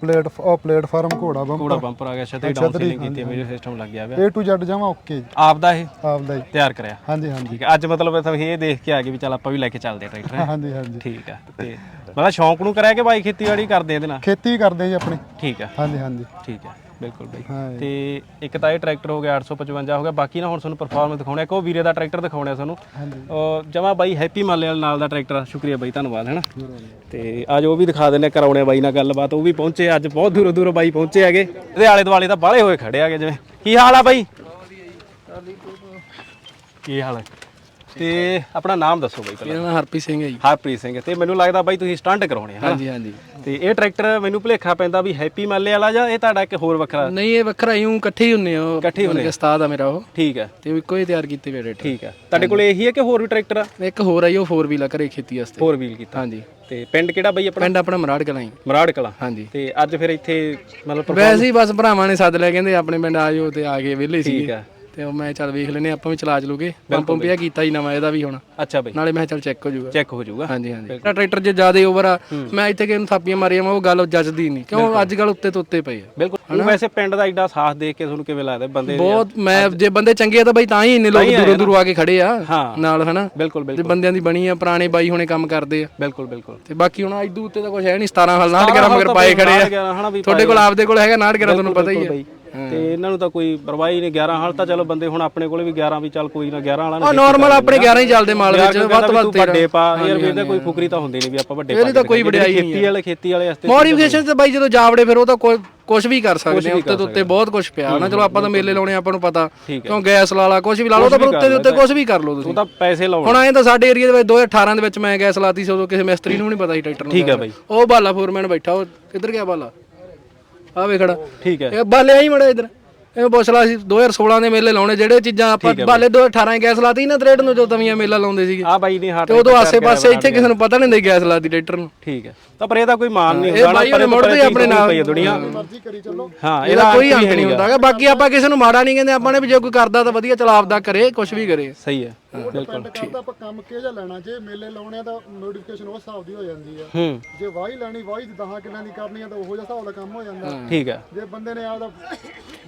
ਪਲੇਟ ਉਹ ਪਲੇਟਫਾਰਮ ਘੋੜਾ ਕੋੜਾ ਬੰਪਰ ਬੰਪਰ ਆ ਗਿਆ ਛਤਰੀ ਡਾਊਨ ਸੀਲਿੰਗ ਕੀਤੀ ਮੇਰੇ ਸਿਸਟਮ ਲੱਗ ਗਿਆ ਵਾ A to Z ਜਮਾ ਓਕੇ ਜੀ। ਆਪ ਦਾ ਇਹ? ਆਪਦਾ ਹੀ। ਤਿਆਰ ਕਰਿਆ। ਹਾਂਜੀ ਹਾਂਜੀ। ਠੀਕ ਹੈ ਅੱਜ ਮਤਲਬ ਤੁਸੀਂ ਇਹ ਦੇਖ ਕੇ ਆ ਗਏ ਵੀ ਚੱਲ ਆਪਾਂ ਵੀ ਲੈ ਕੇ ਚੱਲਦੇ ਆ ਟਰੈਕਟਰ ਹਾਂਜੀ ਹਾਂਜੀ। ਠੀਕ ਆ। ਤੇ ਮਤਲਬ ਸ਼ੌਂਕ ਨੂੰ ਕਰਿਆ ਕਿ ਬਾਈ ਖੇਤੀਬਾੜੀ ਕਰਦੇ ਆ ਇਹਦੇ ਨਾਲ? ਖੇਤੀ ਵੀ ਕਰਦੇ ਜੀ ਆਪਣੀ। ਠੀਕ ਆ। ਹਾਂਜੀ ਹਾਂਜੀ। ਠੀਕ ਆ। ਬਿਲਕੁਲ ਬਾਈ। ਤੇ ਇੱਕ ਤਾਂ ਇਹ ਟਰੈਕਟਰ ਹੋ ਗਿਆ 855 ਹੋ ਗਿਆ ਬਾਕੀ ਨਾ ਹੁਣ ਤੁਹਾਨੂੰ ਪਰਫਾਰਮੈਂਸ ਦਿਖਾਉਣਾ ਇੱਕ ਉਹ ਵੀਰੇ ਦਾ ਟਰੈਕਟਰ ਦਿਖਾਉਣਾ ਤੁਹਾਨੂੰ। ਹਾਂਜੀ ਜਮਾ ਬਾਈ ਹੈਪੀ ਮਾਲੇ ਵਾਲੇ ਨਾਲ ਦਾ ਟਰੈਕਟਰ ਸ਼ੁਕਰੀਆ ਬਾਈ ਧੰਨਵਾਦ ਹੈਨਾ। ਤੇ ਅੱਜ ਉਹ ਵੀ ਦਿਖਾ ਦਿੰਨੇ ਕਰਾਉਣੇ ਬਾਈ ਨਾਲ ਗੱਲਬਾਤ। ਉਹ ਵੀ ਪਹੁੰਚੇ ਅੱਜ ਬਹੁਤ ਦੂਰੋਂ ਦੂਰੋਂ ਬਾਈ ਪਹੁੰਚੇ ਹੈਗੇ। ਇਹਦੇ ਆਲੇ ਦੁਆਲੇ ਤਾਂ ਬਾਹਲੇ ਹੋਏ ਖੜੇ ਹੈਗੇ ਜਿਵੇਂ। ਕੀ ਹਾਲ ਆ ਬਾਈ? ਕੀ ਹਾਲ ਹੈ ਤੇ ਆਪਣਾ ਨਾਮ ਦੱਸੋ ਬਾਈ ਪਹਿਲਾਂ। ਮੇਰਾ ਨਾਮ ਹਰਪ੍ਰੀਤ ਸਿੰਘ ਹੈ ਜੀ। ਹਰਪ੍ਰੀਤ ਸਿੰਘ ਤੇ ਮੈਨੂੰ ਲੱਗਦਾ ਬਾਈ ਤੁਸੀਂ ਸਟੰਟ ਕਰਾਉਣੇ ਆ ਹਨਾ? ਹਾਂਜੀ ਹਾਂਜੀ। ਤੇ ਇਹ ਟਰੈਕਟਰ ਮੈਨੂੰ ਭੁਲੇਖਾ ਪੈਂਦਾ ਵੀ ਹੈਪੀ ਮਾਲੇ ਵਾਲਾ ਜਾਂ ਇਹ ਤੁਹਾਡਾ ਇੱਕ ਹੋਰ ਵੱਖਰਾ? ਨਹੀਂ ਇਹ ਵੱਖਰਾ ਹੀ ਹੂੰ ਇਕੱਠੇ ਹੀ ਹੁੰਨੇ ਆ ਉਹ। ਇਕੱਠੇ ਕਿ ਉਸਤਾਦ ਆ ਮੇਰਾ ਉਹ। ਠੀਕ ਹੈ। ਤੇ ਇੱਕੋ ਹੀ ਤਿਆਰ ਕੀਤੇ ਹੋਏ ਠੀਕ ਹੈ। ਤੁਹਾਡੇ ਕੋਲ ਇਹੀ ਹੈ ਕਿ ਹੋਰ ਵੀ ਟਰੈਕਟਰ ਆ? ਇੱਕ ਹੋਰ ਆਈ ਉਹ 4 ਵੀਲਰ ਘਰੇ ਖੇਤੀ ਵਾਸਤੇ। ਫੋਰ ਵੀਲ ਕੀਤਾ। ਹਾਂਜੀ। ਤੇ ਪਿੰਡ ਕਿਹੜਾ ਬਾਈ ਆਪਣਾ? ਪਿੰਡ ਆਪਣਾ ਮਰਾੜ ਕਲਾਂ ਹੀ ਮਰਾੜ ਕਲਾ। ਹਾਂਜੀ। ਤੇ ਅੱਜ ਫਿਰ ਇੱਥੇ ਮਤਲਬ ਵੈਸੇ ਹੀ ਬਸ ਭਰਾਵਾਂ ਨੇ ਸੱਦ ਲਿਆ ਕਹਿੰਦੇ ਆਪਣੇ ਪਿੰਡ ਆ ਜਾਓ ਤੇ ਆ ਗਏ ਵਿਹਲੇ ਠੀਕ ਸੀਗੇ ਆ ਤੇ ਉਹ ਮੈਂ ਚੱਲ ਵੇਖ ਲੈਨੇ ਆਪਾਂ ਵੀ ਚਲਾ ਚਲੂਗੇ। ਪੰਪ ਪੰਪਿਆ ਕੀਤਾ ਹੀ ਨਵਾਂ ਇਹਦਾ ਵੀ ਹੁਣ। ਅੱਛਾ ਬਾਈ। ਨਾਲੇ ਮੈਂ ਚੱਲ ਚੈੱਕ ਹੋ ਜਾਊਗਾ। ਚੈੱਕ ਹੋ ਜਾਊਗਾ। ਹਾਂਜੀ ਹਾਂਜੀ। ਟਰੈਕਟਰ ਜੇ ਜ਼ਿਆਦਾ ਓਵਰ ਆ ਮੈਂ ਇੱਥੇ ਕਿਹਨੂੰ ਥਾਪੀਆਂ ਮਾਰੀਆਂ ਮੈਂ ਉਹ ਗੱਲ ਜੱਜਦੀ ਨਹੀਂ। ਕਿਉਂ? ਅੱਜ ਕੱਲ ਉੱਤੇ ਤੋਂ ਉੱਤੇ ਪਈ ਆ। ਬਿਲਕੁਲ। ਵੈਸੇ ਪਿੰਡ ਦਾ ਐਡਾ ਸਾਥ ਦੇਖ ਕੇ ਤੁਹਾਨੂੰ ਕਿਵੇਂ ਲੱਗਦਾ ਬੰਦੇ ਬਹੁਤ ਮੈਂ ਜੇ ਬੰਦੇ ਚੰਗੇ ਆ ਤਾਂ ਬਈ ਤਾਂ ਹੀ ਇੰਨੇ ਲੋਕ ਦੂਰੋਂ ਦੂਰੋਂ ਆ ਕੇ ਖੜੇ ਆ। ਨਾਲ ਹਨਾ? ਬਿਲਕੁਲ ਬਿਲਕੁਲ। ਬੰਦਿਆਂ ਦੀ ਬਣੀ ਆ ਪੁਰਾਣੇ ਬਾਈ ਹੁਣੇ ਕੰਮ ਕਰਦੇ ਆ। ਬਿਲਕੁਲ ਬਿਲਕੁਲ। ਤੇ ਬਾਕੀ ਹੁਣ ਇਦੂ ਉੱਤੇ ਤਾਂ ਕੁਝ ਹੈ ਨਹੀਂ 17 ਹਾਲ 69 ਗ੍ਰਾਮ ਮਗਰ ਪਾਏ ਖੜੇ ਆ। ਤੁਹਾਡੇ ਕੋਲ ਆਪਦੇ ਕੋਲ ਹੈਗਾ 69 ਗ੍ਰਾਮ ਤੁਹਾਨੂੰ ਪਤਾ ਹੀ ਹੈ। ਤੇ ਇਹਨਾਂ ਨੂੰ ਤਾਂ ਕੋਈ ਪਰਵਾਹੀ ਨਹੀਂ 11 ਹਾਲ ਤਾਂ ਚਲੋ ਬੰਦੇ ਹੁਣ ਆਪਣੇ ਕੋਲੇ ਵੀ 11 ਵੀ ਚੱਲ ਕੋਈ ਨਾ 11 ਵਾਲਾ ਆ ਨਾਰਮਲ ਆਪਣੇ 11 ਹੀ ਚੱਲਦੇ ਮਾਲ ਵਿੱਚ ਵੱਧ ਤੋਂ ਵੱਧ ਵੱਡੇ ਪਾ ਯਾਰ ਵੀ ਇਹਦਾ ਕੋਈ ਫੁਕਰੀ ਤਾਂ ਹੁੰਦੀ ਨਹੀਂ ਵੀ ਆਪਾਂ ਵੱਡੇ ਇਹਦੀ ਤਾਂ ਕੋਈ ਵਡਿਆਈ ਨਹੀਂ ਖੇਤੀ ਵਾਲੇ ਖੇਤੀ ਵਾਲੇ ਵਾਸਤੇ ਮੋਡੀਫਿਕੇਸ਼ਨ ਤੇ ਬਾਈ ਜਦੋਂ ਜਾਵੜੇ ਫਿਰ ਉਹ ਤਾਂ ਕੋਈ ਕੁਝ ਵੀ ਕਰ ਸਕਦੇ ਆ ਉੱਤੇ ਤੋਂ ਉੱਤੇ ਬਹੁਤ ਕੁਝ ਪਿਆ ਨਾ ਚਲੋ ਆਪਾਂ ਤਾਂ ਮੇਲੇ ਲਾਉਣੇ ਆਪਾਂ ਨੂੰ ਪਤਾ। ਕਿਉਂ ਗੈਸ ਲਾ ਲਾ ਕੁਝ ਵੀ ਲਾ ਲਓ ਤਾਂ ਫਿਰ ਉੱਤੇ ਦੇ ਉੱਤੇ ਕੁਝ ਵੀ ਕਰ ਲਓ ਤੁਸੀਂ। ਉਹ ਤਾਂ ਪੈਸੇ ਲਾਉਣ। ਹੁਣ ਐਂ ਤਾਂ ਸਾਡੇ ਏਰੀਆ ਦੇ ਵਿੱਚ 2018 ਦੇ ਵਿੱਚ ਮੈਂ ਗੈਸ ਲਾਤੀ ਸੀ ਉਦੋਂ ਕਿਸੇ ਮਿਸਤਰੀ ਨੂੰ ਨਹੀਂ ਪਤਾ ਸੀ ਟਰੈਕਟਰ ਨੂੰ ਠੀਕ ਹੈ ਬਾਈ। ਉਹ ਬਾਲਾ ਫੋਰਮੈਨ ਬੈਠਾ ਉਹ ਕਿੱਧਰ ਗਿਆ ਬਾਲਾ? ਆ ਵੇ ਖੜਾ। ਠੀਕ ਹੈ। ਇਹ ਬਾਲੇ ਆਈ ਮੜਾ ਇਧਰ। ਇਹ ਪੁੱਛਲਾ ਸੀ 2016 ਦੇ ਮੇਲੇ ਲਾਉਣੇ ਜਿਹੜੇ ਚੀਜ਼ਾਂ ਆਪਾਂ ਬਾਲੇ 2018 ਗੈਸ ਲਾਤੀ ਨਾ ਤਰੇੜ ਨੂੰ ਜੋ ਤਵੀਆਂ ਮੇਲਾ ਲਾਉਂਦੇ ਸੀਗੇ। ਆ ਬਾਈ ਨੇ ਹਾਟ ਤੇ ਉਦੋਂ ਆਸੇ-ਪਾਸੇ ਇੱਥੇ ਕਿਸੇ ਨੂੰ ਪਤਾ ਨਹੀਂ ਹੁੰਦੀ ਗੈਸ ਲਾਤੀ ਟਰੈਕਟਰ ਨੂੰ। ਠੀਕ ਹੈ। ਤਾਂ ਪਰ ਇਹਦਾ ਕੋਈ ਮਾਨ ਨਹੀਂ ਹੁੰਦਾ ਬਾਈ ਉਹਨੇ ਮੁੜਦੇ ਆਪਣੇ ਨਾਲ ਪਈ ਹੈ ਦੁਨੀਆ। ਮਰਜ਼ੀ ਕਰੀ ਚੱਲੋ। ਹਾਂ ਇਹਦਾ ਕੋਈ ਅੰਤ ਨਹੀਂ ਹੁੰਦਾਗਾ ਬਾਕੀ ਆਪਾਂ ਕਿਸੇ ਨੂੰ ਮਾੜਾ ਨਹੀਂ ਕਹਿੰਦੇ ਆਪਾਂ ਨੇ ਵੀ ਜੇ ਕੋਈ ਕਰਦਾ ਤਾਂ ਵਧੀਆ ਚਲਾ ਆਪਦਾ ਕਰੇ ਕੁਝ ਵੀ ਕਰੇ। ਸਹੀ ਹੈ। ਬਿਲਕੁਲ ਡਿਪੈਂਡ ਕਰਦਾ ਆਪਾਂ ਕੰਮ ਕਿਹੋ ਜਿਹਾ ਲੈਣਾ। ਜੇ ਮੇਲੇ ਲਾਉਣੇ ਆ ਤਾਂ ਮੋਡੀਫਿਕੇਸ਼ਨ ਉਸ ਹਿਸਾਬ ਦੀ ਹੋ ਜਾਂਦੀ ਆ। ਹੂੰ। ਜੇ ਵਾਹੀ ਲੈਣੀ ਵਾਹੀ 10 ਕਿੱਲਾਂ ਦੀ ਕਰਨੀ ਆ ਤਾਂ ਉਹੋ ਜਿਹਾ ਹਿਸਾਬ ਦਾ ਕੰਮ ਹੋ ਜਾਂਦਾ। ਠੀਕ ਹੈ ਜੇ ਬੰਦੇ ਨੇ ਆਪਦਾ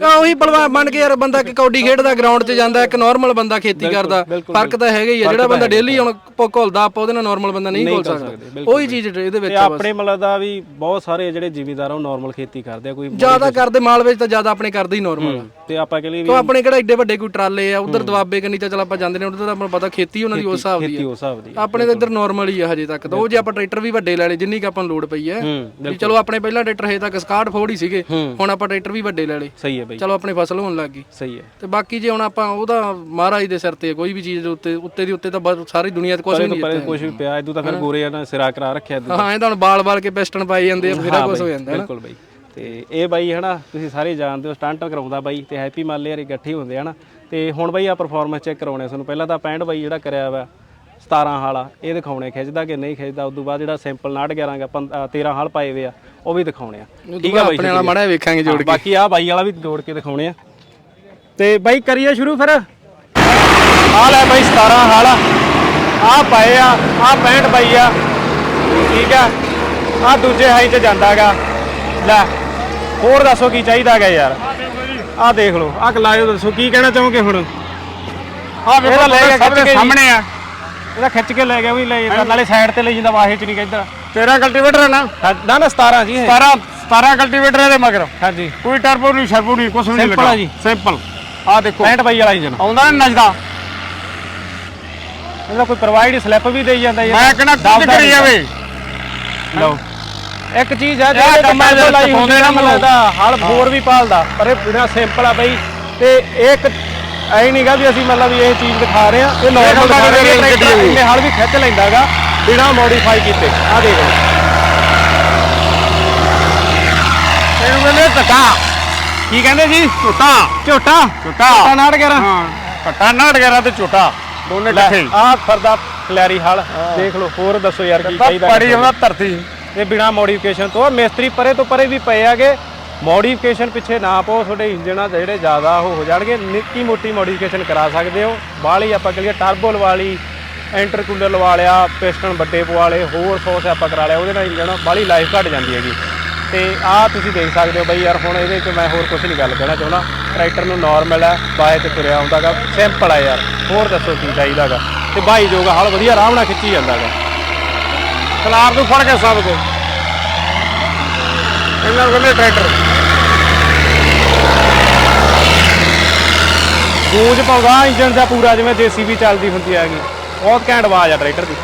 ਆ ਉਹੀ ਪਹਿਲਵਾਨ ਬਣ ਕੇ ਯਾਰ ਬੰਦਾ ਕਿ ਕੌਡੀ ਖੇਡਦਾ ਗਰਾਊਂਡ 'ਚ ਜਾਂਦਾ ਇੱਕ ਨਾਰਮਲ ਬੰਦਾ ਖੇਤੀ ਕਰਦਾ ਫ਼ਰਕ ਤਾਂ ਹੈਗਾ ਹੀ ਆ। ਜਿਹੜਾ ਬੰਦਾ ਡੇਲੀ ਹੁਣ ਪ- ਘੁਲਦਾ ਆਪਾਂ ਉਹਦੇ ਨਾਲ ਨਾਰਮਲ ਬੰਦਾ ਨਹੀਂ ਘੁਲ ਸਕਦਾ। ਉਹੀ ਚੀਜ਼ ਇਹਦੇ ਵਿੱਚ ਤੇ ਆਪਣੇ ਮਤਲਬ ਦਾ ਵੀ ਬਹੁਤ ਸਾਰੇ ਜਿਹੜੇ ਜ਼ਿਮੀਦਾਰ ਉਹ ਨਾਰਮਲ ਖੇਤੀ ਕਰਦੇ ਆ ਕੋਈ ਜ਼ਿਆਦਾ ਕਰਦੇ ਮਾਲ ਵਿੱਚ ਤਾਂ ਜ਼ਿਆਦਾ ਆਪਣੇ ਕਰਦੇ ਹੀ ਨਾਰਮਲ ਤੇ ਆਪਾਂ ਕਹਿੰਦੇ ਵੀ ਤੋ ਆਪਣੇ ਕਿਹੜਾ ਏਡੇ ਵੱਡੇ ਕੋਈ ਟਰਾਲੇ ਆ ਉਧਰ ਦਵਾਬੇ ਕੰਨੀ ਤਾਂ ਚਲ ਆਪਾਂ ਜਾਂਦੇ ਨੇ ਉਧਰ ਤਾਂ ਆਪਾਂ ਨੂੰ ਪਤਾ ਖੇਤੀ ਉਹਨਾਂ ਦੀ ਉਸ ਹਿਸਾਬ ਦੀ ਖੇਤੀ ਆ ਉਸ ਹਿਸਾਬ ਦੀ ਆਪਣੇ ਤਾਂ ਇੱਧਰ ਨਾਰਮਲ ਹੀ ਆ ਹਜੇ ਤੱਕ। ਤਾਂ ਉਹ ਜੇ ਆਪਾਂ ਟਰੈਕਟਰ ਵੀ ਵੱਡੇ ਲੈ ਲਏ ਜਿੰਨੀ ਕ ਆਪਾਂ ਨੂੰ ਲੋਡ ਪਈ ਹੈ। ਹੂੰ ਵੀ ਚਲੋ ਆਪਣੇ ਪਹਿਲਾਂ ਟਰੈਕਟਰ ਹਜੇ ਤੱਕ 61 ਫੋੜ ਹੀ ਸੀਗੇ ਹੁਣ ਆਪਾਂ ਟਰੈਕਟਰ ਵੀ ਵੱਡੇ ਲੈ ਲਏ। ਸਹੀ ਹੈ ਬਾਈ। ਚਲੋ ਆਪਣੀ ਫਸਲ ਹੋਣ ਲੱਗ ਗਈ। ਸਹੀ ਹੈ। ਤੇ ਬਾਕੀ ਜੇ ਹੁਣ ਆਪਾਂ ਉਹਦਾ ਮਹਾਰਾਜ ਦੇ ਸਿਰ ਤੇ ਆ, ਕੋਈ ਵੀ ਚੀਜ਼ ਦੇ ਉੱਤੇ ਉੱਤੇ ਦੀ ਉੱਤੇ ਤਾਂ ਬਸ ਸਾਰੀ ਦੁਨੀਆ ਤੇ ਕੁਝ ਵੀ ਨਹੀਂ ਪਰ ਕੁਝ ਵੀ ਪਿਆ ਇਦੋਂ ਤਾਂ ਫਿਰ ਗੋਰੇ ਨਾਲ ਸਿਰਾ ਕਰਾ ਰੱਖਿਆ ਇਦੋਂ ਹਾਂ ਇਹ ਤਾਂ ਹੁਣ ਬਾਲ-ਬਾਲ ਕੇ ਪਿਸਟਨ ਪਾਈ ਜਾਂਦੇ ਆ ਫੇਰਾ ਕੁਝ ਹੋ ਜਾਂਦਾ ਹੈ ਨਾ ਬਿਲਕੁਲ ਬਾਈ। ਤੇ ਇਹ ਬਾਈ ਹਨਾ ਤੁਸੀਂ ਸਾਰੇ ਜਾਣਦੇ ਹੋ ਸਟੰਟ ਕਰਾਉਂਦਾ ਬਾਈ ਤੇ ਹੈਪੀ ਮਾਲੇ ਯਾਰ ਇਕੱਠੇ ਹੁੰਦੇ ਹਨਾ। ਤੇ ਹੁਣ ਬਾਈ ਆ ਪਰਫਾਰਮੈਂਸ ਚੈੱਕ ਕਰਾਉਣੇ ਤੁਹਾਨੂੰ ਪਹਿਲਾਂ ਤਾਂ 65 ਬਾਈ ਜਿਹੜਾ ਕਰਿਆ ਵਾ 17 ਹਾਲਾ ਇਹ ਦਿਖਾਉਣੇ ਖਿੱਚਦਾ ਕਿ ਨਹੀਂ ਖਿੱਚਦਾ ਉਦੋਂ ਬਾਅਦ ਜਿਹੜਾ ਸਿੰਪਲ 69 11 ਗਾ 13 ਹਾਲ ਪਾਏ ਵੇ ਆ ਉਹ ਵੀ ਦਿਖਾਉਣੇ ਆ। ਠੀਕ ਆ ਬਾਈ ਆਪਣੇ ਵਾਲਾ ਮਾੜਾ ਵੇਖਾਂਗੇ ਜੋੜ ਹਾਂ, ਬਾਕੀ ਆ ਬਾਈ ਵਾਲਾ ਵੀ ਜੋੜ ਕੇ ਦਿਖਾਉਣੇ ਆ। ਤੇ ਬਾਈ ਕਰੀਏ ਸ਼ੁਰੂ ਫਿਰ। ਆ ਲੈ ਬਾਈ 17 ਹਾਲ ਆ। ਪਾਏ ਆ ਆ 65 ਬਾਈ ਆ। ਠੀਕ ਆ ਆ ਦੂਜੇ ਹਾਈ ਚ ਜਾਂਦਾਗਾ ਲੈ। ਹੋਰ ਦੱਸੋ ਕੀ ਚਾਹੀਦਾਗਾ ਯਾਰ? ਆ ਦੇਖ ਲਓ ਆ ਲਾਇਓ ਦੱਸੋ ਕੀ ਕਹਿਣਾ ਚਾਹੋਗੇ ਹੁਣ? ਆ ਵੇਖੋ ਲੈ ਗਿਆ ਖਿੱਚ ਕੇ ਸਾਹਮਣੇ ਆ। ਇਹਦਾ ਖਿੱਚ ਕੇ ਲੈ ਗਿਆ ਵੀ ਲੈ ਜਾਂਦਾ ਨਾਲੇ ਸਾਈਡ ਤੇ ਲੈ ਜਾਂਦਾ ਵਾਹੇ ਚ ਨਹੀਂ ਕਹਿੰਦਾ। 13 ਕਲਟੀਵੇਟਰ ਹੈ ਨਾ? ਨਾ ਨਾ 17 ਜੀ ਇਹ। 17 17 ਕਲਟੀਵੇਟਰ ਇਹਦੇ ਮਗਰ। ਹਾਂਜੀ। ਕੋਈ ਟਰਬੋ ਨਹੀਂ ਸ਼ਰਬੋ ਨਹੀਂ ਵੀ ਨਹੀਂ ਲੱਗਾ। ਸਿੰਪਲ ਆ ਦੇਖੋ। 65 ਬਾਈ ਵਾਲਾ ਇੰਜਨ ਆਉਂਦਾ ਨੀ ਨੱਚਦਾ। ਇਹਦਾ ਕੋਈ ਪ੍ਰੋਵਾਈਡ ਸਲਿੱਪ ਵੀ ਦੇਈ ਜਾਂਦਾ ਮੈਂ ਕਹਿੰਦਾ ਕੁਝ ਕਰੀ। ਜਾਵੇ। ਲਓ। ਇੱਕ ਚੀਜ਼ ਆ ਇਹ ਜਿਹੜੇ ਕੰਮਾਂ ਦੇ ਲਾਈ ਹੁੰਦੀ ਨਾ। ਲੱਗਦਾ ਹਲ ਹੋਰ ਵੀ ਪਾਲਦਾ ਪਰ ਇਹ ਬਿਨਾ ਸਿੰਪਲ ਆ ਬਈ। ਤੇ ਇਹ ਇੱਕ ਐ ਨਹੀਂਗਾ ਵੀ ਅਸੀਂ ਮਤਲਬ ਇਹ ਚੀਜ਼ ਦਿਖਾ ਰਹੇ ਆ ਇਹ ਨਾਰਮਲ ਦਿਖਾ ਰਹੇ ਗੱਡੀ ਇੰਨੇ ਹਲ ਵੀ ਖਿੱਚ ਲੈਂਦਾਗਾ ਬਿਨਾ ਮੋਡੀਫਾਈ ਕੀਤੇ। ਆ ਦੇਖ ਲਓ। ਇਹਨੂੰ ਕਹਿੰਦੇ ਧੱਕਾ ਕੀ ਕਹਿੰਦੇ ਜੀ? ਝੋਟਾ। ਝੋਟਾ? ਝੋਟਾ। ਝੋਟਾ ਨਾੜ ਗਿਆ ਹਾਂ। ਘੱਟਾ ਨਾੜ ਗਿਆ ਤੇ ਝੋਟਾ। ਦੋਨੇ ਇਕੱਠੇ ਹੀ। ਆ ਫਰਦਾ ਖਿਲਾਰੀ ਹਲ। ਦੇਖ ਲਓ ਹੋਰ ਦੱਸੋ ਯਾਰ ਕੀ ਚਾਹੀਦਾ ਪੜੀ ਆਉਂਦਾ ਧਰਤੀ। ਇਹ ਬਿਨਾ ਮੋਡੀਫਿਕੇਸ਼ਨ ਤੋਂ। ਮਿਸਤਰੀ ਪਰੇ ਤੋਂ ਪਰੇ ਵੀ ਪਏ ਆਗੇ ਮੋਡੀਫਿਕੇਸ਼ਨ ਪਿੱਛੇ ਨਾ ਪਾਓ, ਤੁਹਾਡੇ ਇੰਜਣ ਆ ਜਿਹੜੇ ਜ਼ਿਆਦਾ ਉਹ ਹੋ ਜਾਣਗੇ। ਨਿੱਕੀ ਮੋਟੀ ਮੋਡੀਫਿਕੇਸ਼ਨ ਕਰਾ ਸਕਦੇ ਹੋ। ਬਾਹਲੀ ਆਪਾਂ ਕਹੀਏ ਟਰਬੋ ਲਵਾ ਲਈ ਇੰਟਰਕੂਲਰ ਲਵਾ ਲਿਆ, ਪਿਸਟਨ ਵੱਡੇ ਪਵਾ ਲਏ, ਹੋਰ ਸੌ ਆਪਾਂ ਕਰਾ ਲਿਆ, ਉਹਦੇ ਨਾਲ ਇੰਜਣ ਬਾਹਲੀ ਲਾਈਫ ਘਟ ਜਾਂਦੀ ਹੈਗੀ। ਤੇ ਆਹ ਤੁਸੀਂ ਦੇਖ ਸਕਦੇ ਹੋ ਬਈ ਯਾਰ, ਹੁਣ ਇਹਦੇ 'ਚ ਮੈਂ ਹੋਰ ਕੁਝ ਨਹੀਂ ਗੱਲ ਕਹਿਣਾ ਚਾਹੁੰਦਾ। ਟਰੈਕਟਰ ਨੂੰ ਨਾਰਮਲ ਹੈ ਬਾਏ ਤੇ ਤੁਰਿਆ ਆਉਂਦਾਗਾ ਸਿੰਪਲ ਹੈ ਯਾਰ। ਹੋਰ ਦੱਸੋ ਕੀ ਚਾਹੀਦਾਗਾ। ਤੇ ਬਾਈ ਜੋਗਾ ਹਾਲ ਵਧੀਆ, ਆਰਾਮ ਨਾਲ ਖਿੱਚੀ ਜਾਂਦਾਗਾ। ਖਲਾਰ ਨੂੰ ਫੜ ਕੇ ਸਭ ਕੋ ਇਹਨਾਂ ਨੂੰ ਕਹਿੰਦੇ ਟਰੈਕਟਰ। ਗੂੰਜ ਪਾਉਂਦਾ ਇੰਜਨ ਦਾ ਪੂਰਾ ਜਿਵੇਂ ਜੀਸੀਬੀ ਚੱਲਦੀ ਹੁੰਦੀ ਹੈਗੀ ਬਹੁਤ ਘੈਂਟ ਆਵਾਜ਼ ਆ ਟਰੈਕਟਰ ਦੀ।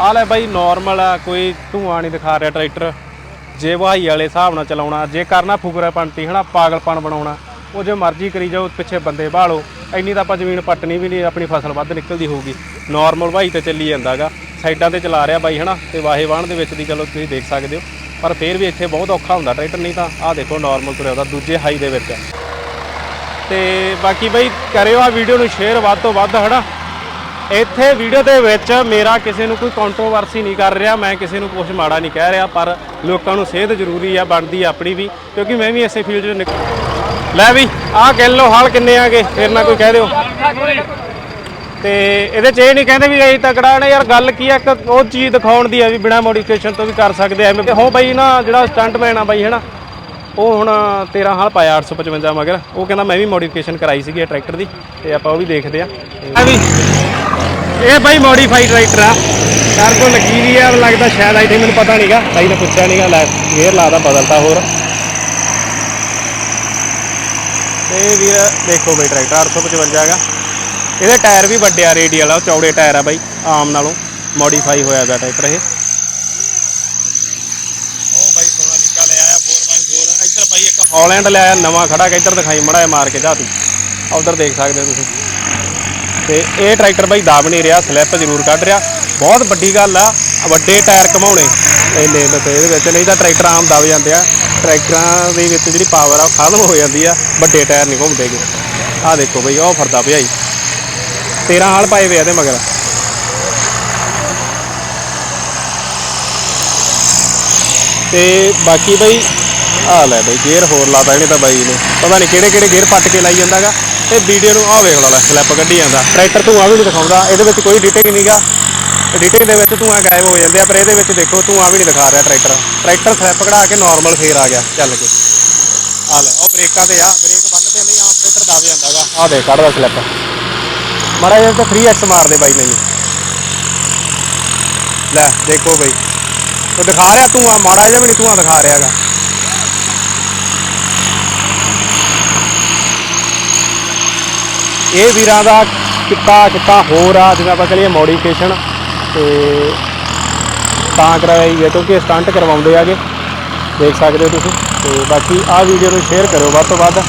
ਆ ਲੈ ਬਾਈ ਨਾਰਮਲ ਆ, ਕੋਈ ਧੂਆਂ ਨਹੀਂ ਦਿਖਾ ਰਿਹਾ ਟਰੈਕਟਰ। ਜੇ ਵਹਾਈ ਵਾਲੇ ਹਿਸਾਬ ਨਾਲ ਚਲਾਉਣਾ, ਜੇ ਕਰਨਾ ਫੁਕਰਾ ਪੰਤੀ, ਹਨਾ ਪਾਗਲਪਨ ਬਣਾਉਣਾ, ਉਹ ਜੇ ਮਰਜ਼ੀ ਕਰੀ ਜਾਓ, ਪਿੱਛੇ ਬੰਦੇ ਭਾਲੋ। ਇੰਨੀ ਤਾਂ ਆਪਾਂ ਜ਼ਮੀਨ ਪੱਟਣੀ ਵੀ ਨਹੀਂ, ਆਪਣੀ ਫਸਲ ਵੱਧ ਨਿਕਲਦੀ ਹੋਊਗੀ। ਨਾਰਮਲ ਵਹਾਈ ਤੇ ਚੱਲੀ ਜਾਂਦਾਗਾ ਸਾਈਡਾਂ ਤੇ ਚਲਾ ਰਿਹਾ ਬਾਈ, ਹਨਾ? ਤੇ ਵਾਹੇ ਵਾਹਣ ਦੇ ਵਿੱਚ ਦੀ ਚਲੋ ਤੁਸੀਂ ਦੇਖ ਸਕਦੇ ਹੋ। ਪਰ ਫਿਰ ਵੀ ਇੱਥੇ ਬਹੁਤ ਔਖਾ ਹੁੰਦਾ, ਟਰੈਕਟਰ ਨਹੀਂ ਤਾਂ ਆਹ ਦੇਖੋ ਨਾਰਮਲ ਤੁਰਿਆ ਉਹਦਾ ਦੂਜੇ ਹਾਈ ਦੇ ਵਿੱਚ। ਆ ਤੇ ਬਾਕੀ ਬਈ, ਕਰਿਓ ਆ ਵੀਡੀਓ ਨੂੰ ਸ਼ੇਅਰ ਵੱਧ ਤੋਂ ਵੱਧ, ਹਨਾ? ਇੱਥੇ ਵੀਡੀਓ ਦੇ ਵਿੱਚ ਮੇਰਾ ਕਿਸੇ ਨੂੰ ਕੋਈ ਕੰਟਰੋਵਰਸੀ ਨਹੀਂ ਕਰ ਰਿਹਾ, ਮੈਂ ਕਿਸੇ ਨੂੰ ਕੁਝ ਮਾੜਾ ਨਹੀਂ ਕਹਿ ਰਿਹਾ, ਪਰ ਲੋਕਾਂ ਨੂੰ ਸਿਹਤ ਜ਼ਰੂਰੀ ਆ, ਬਣਦੀ ਆਪਣੀ ਵੀ, ਕਿਉਂਕਿ ਮੈਂ ਵੀ ਇਸੇ ਫੀਲਡ 'ਚ ਲੈ ਵੀ, ਆਹ ਕਿਲੋ ਹਾਲ ਕਿੰਨੇ ਆਗੇ, ਫਿਰ ਨਾ ਕੋਈ ਕਹਿ ਦਿਓ। ਤੇ ਇਹਦੇ 'ਚ ਇਹ ਨਹੀਂ ਕਹਿੰਦੇ ਵੀ ਅਸੀਂ ਤਕੜਾ ਨੇ, ਯਾਰ ਗੱਲ ਕੀ ਆ, ਇੱਕ ਉਹ ਚੀਜ਼ ਦਿਖਾਉਣ ਦੀ ਆ ਵੀ ਬਿਨਾ ਮੋਡੀਫਿਕੇਸ਼ਨ ਤੋਂ ਵੀ ਕਰ ਸਕਦੇ ਆ। ਐਵੇਂ ਹੋ ਬਈ ਨਾ ਜਿਹੜਾ ਸਟੰਟਮੈਨ ਆ ਬਾਈ, ਹਨਾ, ਉਹ ਹੁਣ 13 ਹਾਲ ਪਾਇਆ 855 ਮਗਰ। ਉਹ ਕਹਿੰਦਾ ਮੈਂ ਵੀ ਮੋਡੀਫਿਕੇਸ਼ਨ ਕਰਾਈ ਸੀਗੀ ਇਹ ਟਰੈਕਟਰ ਦੀ, ਤੇ ਆਪਾਂ ਉਹ ਵੀ ਦੇਖਦੇ ਆ। ਆ ਵੀ, ਇਹ ਬਾਈ ਮੋਡੀਫਾਈ ਟਰੈਕਟਰ ਆ। ਟਰਬੋ ਲੱਗੀ ਵੀ ਆ ਲੱਗਦਾ ਸ਼ਾਇਦ ਆਈ ਥਿੰਕ, ਮੈਨੂੰ ਪਤਾ ਨਹੀਂਗਾ ਬਾਈ ਨੇ ਪੁੱਛਿਆ ਨਹੀਂਗਾ ਲੈ ਗੇਅਰ ਲਾਦਾ ਬਦਲਤਾ ਹੋਰ। ਤੇ ਵੀਰ, ਦੇਖੋ ਬਈ ਟਰੈਕਟਰ 855 ਹੈਗਾ। ਇਹਦੇ ਟਾਇਰ ਵੀ ਵੱਡੇ ਆ ਰੇਡੀਅਲ ਆ ਉਹ ਚੌੜੇ ਟਾਇਰ ਆ ਬਾਈ ਆਮ ਨਾਲੋਂ ਮੋਡੀਫਾਈ ਹੋਇਆ ਦਾ ਟਰੈਕਟਰ ਇਹ। ਉਹ ਬਾਈ ਸੋਨਾ ਨਿੱਕਾ ਲੈ ਆਇਆ 4x4 ਇੱਧਰ ਬਾਈ ਇੱਕ ਹਾਲੈਂਡ ਲੈ ਆਇਆ ਨਵਾਂ ਖੜਾ ਕੇ ਇੱਧਰ ਦਿਖਾਈ ਮੜਾ ਜਿਹਾ ਮਾਰ ਕੇ ਜਾ ਤੂੰ। ਉਧਰ ਦੇਖ ਸਕਦੇ ਹੋ ਤੁਸੀਂ। ਤੇ ਇਹ ਟਰੈਕਟਰ ਬਾਈ ਦਬ ਨਹੀਂ ਰਿਹਾ ਸਲਿੱਪ ਜ਼ਰੂਰ ਕੱਢ ਰਿਹਾ। ਬਹੁਤ ਵੱਡੀ ਗੱਲ ਆ ਵੱਡੇ ਟਾਇਰ ਘਮਾਉਣੇ। ਇੰਨੇ ਤੇ ਇਹਦੇ ਵਿੱਚ ਨਹੀਂ ਤਾਂ ਟਰੈਕਟਰ ਆਮ ਦਬ ਜਾਂਦੇ ਆ। ਟਰੈਕਟਰਾਂ ਦੇ ਵਿੱਚ ਜਿਹੜੀ ਪਾਵਰ ਆ ਖਤਮ ਹੋ ਜਾਂਦੀ ਆ। ਵੱਡੇ ਟਾਇਰ ਨਹੀਂ ਘੁੰਮਦੇਗੇ। ਆਹ ਦੇਖੋ ਬਈ ਉਹ ਫਰਦਾ ਜੀ। 13 ਹਾਲ ਪਾਏ ਵੇ ਇਹਦੇ ਮਗਰ। ਤੇ ਬਾਕੀ ਬਈ ਆ ਲੈ ਬਈ, ਗੇਅਰ ਹੋਰ ਲਾਤਾ ਇਹਨੇ ਤਾਂ ਬਾਈ ਨੇ। ਪਤਾ ਨਹੀਂ ਕਿਹੜੇ ਕਿਹੜੇ ਗੇਅਰ ਪੱਟ ਕੇ ਲਾਈ ਜਾਂਦਾਗਾ। ਤੇ ਵੀਡੀਓ ਨੂੰ ਆ ਵੇਖ ਲੈ ਸਲੈਪ ਕੱਢੀ ਜਾਂਦਾ। ਟਰੈਕਟਰ ਤੂੰ ਧੂਆਂ ਵੀ ਨਹੀਂ ਦਿਖਾਉਂਦਾ, ਇਹਦੇ ਵਿੱਚ ਕੋਈ ਡੀਟੇਲ ਨਹੀਂਗਾ ਡੀਟੇਲ ਦੇ ਵਿੱਚ ਧੂਆਂ ਗਾਇਬ ਹੋ ਜਾਂਦੇ ਆ, ਪਰ ਇਹਦੇ ਵਿੱਚ ਦੇਖੋ ਧੂਆਂ ਵੀ ਨਹੀਂ ਦਿਖਾ ਰਿਹਾ ਟਰੈਕਟਰ ਟਰੈਕਟਰ ਸਲੈਪ ਕਢਾ ਕੇ ਨਾਰਮਲ ਫੇਰ ਆ ਗਿਆ, ਚੱਲ ਕੇ। ਆ ਲੈ ਉਹ ਬ੍ਰੇਕਾਂ ਤੇ ਆ, ਬ੍ਰੇਕ ਬੰਨਦੇ ਨਹੀਂ ਆਮ ਦਬ ਜਾਂਦਾਗਾ ਆ ਦੇ ਕੱਢਦਾ ਸਲੈਪ ਮਾੜਾ ਜਿਹਾ ਤਾਂ 3x ਮਾਰ ਦੇ ਬਾਈ ਮੈਨੂੰ। ਲੈ, ਦੇਖੋ ਬਾਈ। ਉਹ ਦਿਖਾ ਰਿਹਾ ਧੂਆਂ ਮਾੜਾ ਜਿਹਾ ਵੀ ਨਹੀਂ ਧੂਆਂ ਦਿਖਾ ਰਿਹਾਗਾ ਇਹ ਵੀਰਾਂ ਦਾ ਕਿੱਤਾ ਕਿੱਤਾ ਹੋਰ ਆ, ਜਿਵੇਂ ਆਪਾਂ ਕਹੀਏ ਮੋਡੀਫਿਕੇਸ਼ਨ ਤੇ ਤਾਂ ਕਰਾਈ ਹੈ ਕਿਉਂਕਿ ਸਟੰਟ ਕਰਵਾਉਂਦੇ ਆਗੇ ਦੇਖ ਸਕਦੇ ਹੋ ਤੁਸੀਂ। ਤੇ ਬਾਕੀ ਆਹ ਵੀਡੀਓ ਨੂੰ ਸ਼ੇਅਰ ਕਰੋ ਵੱਧ ਤੋਂ ਵੱਧ।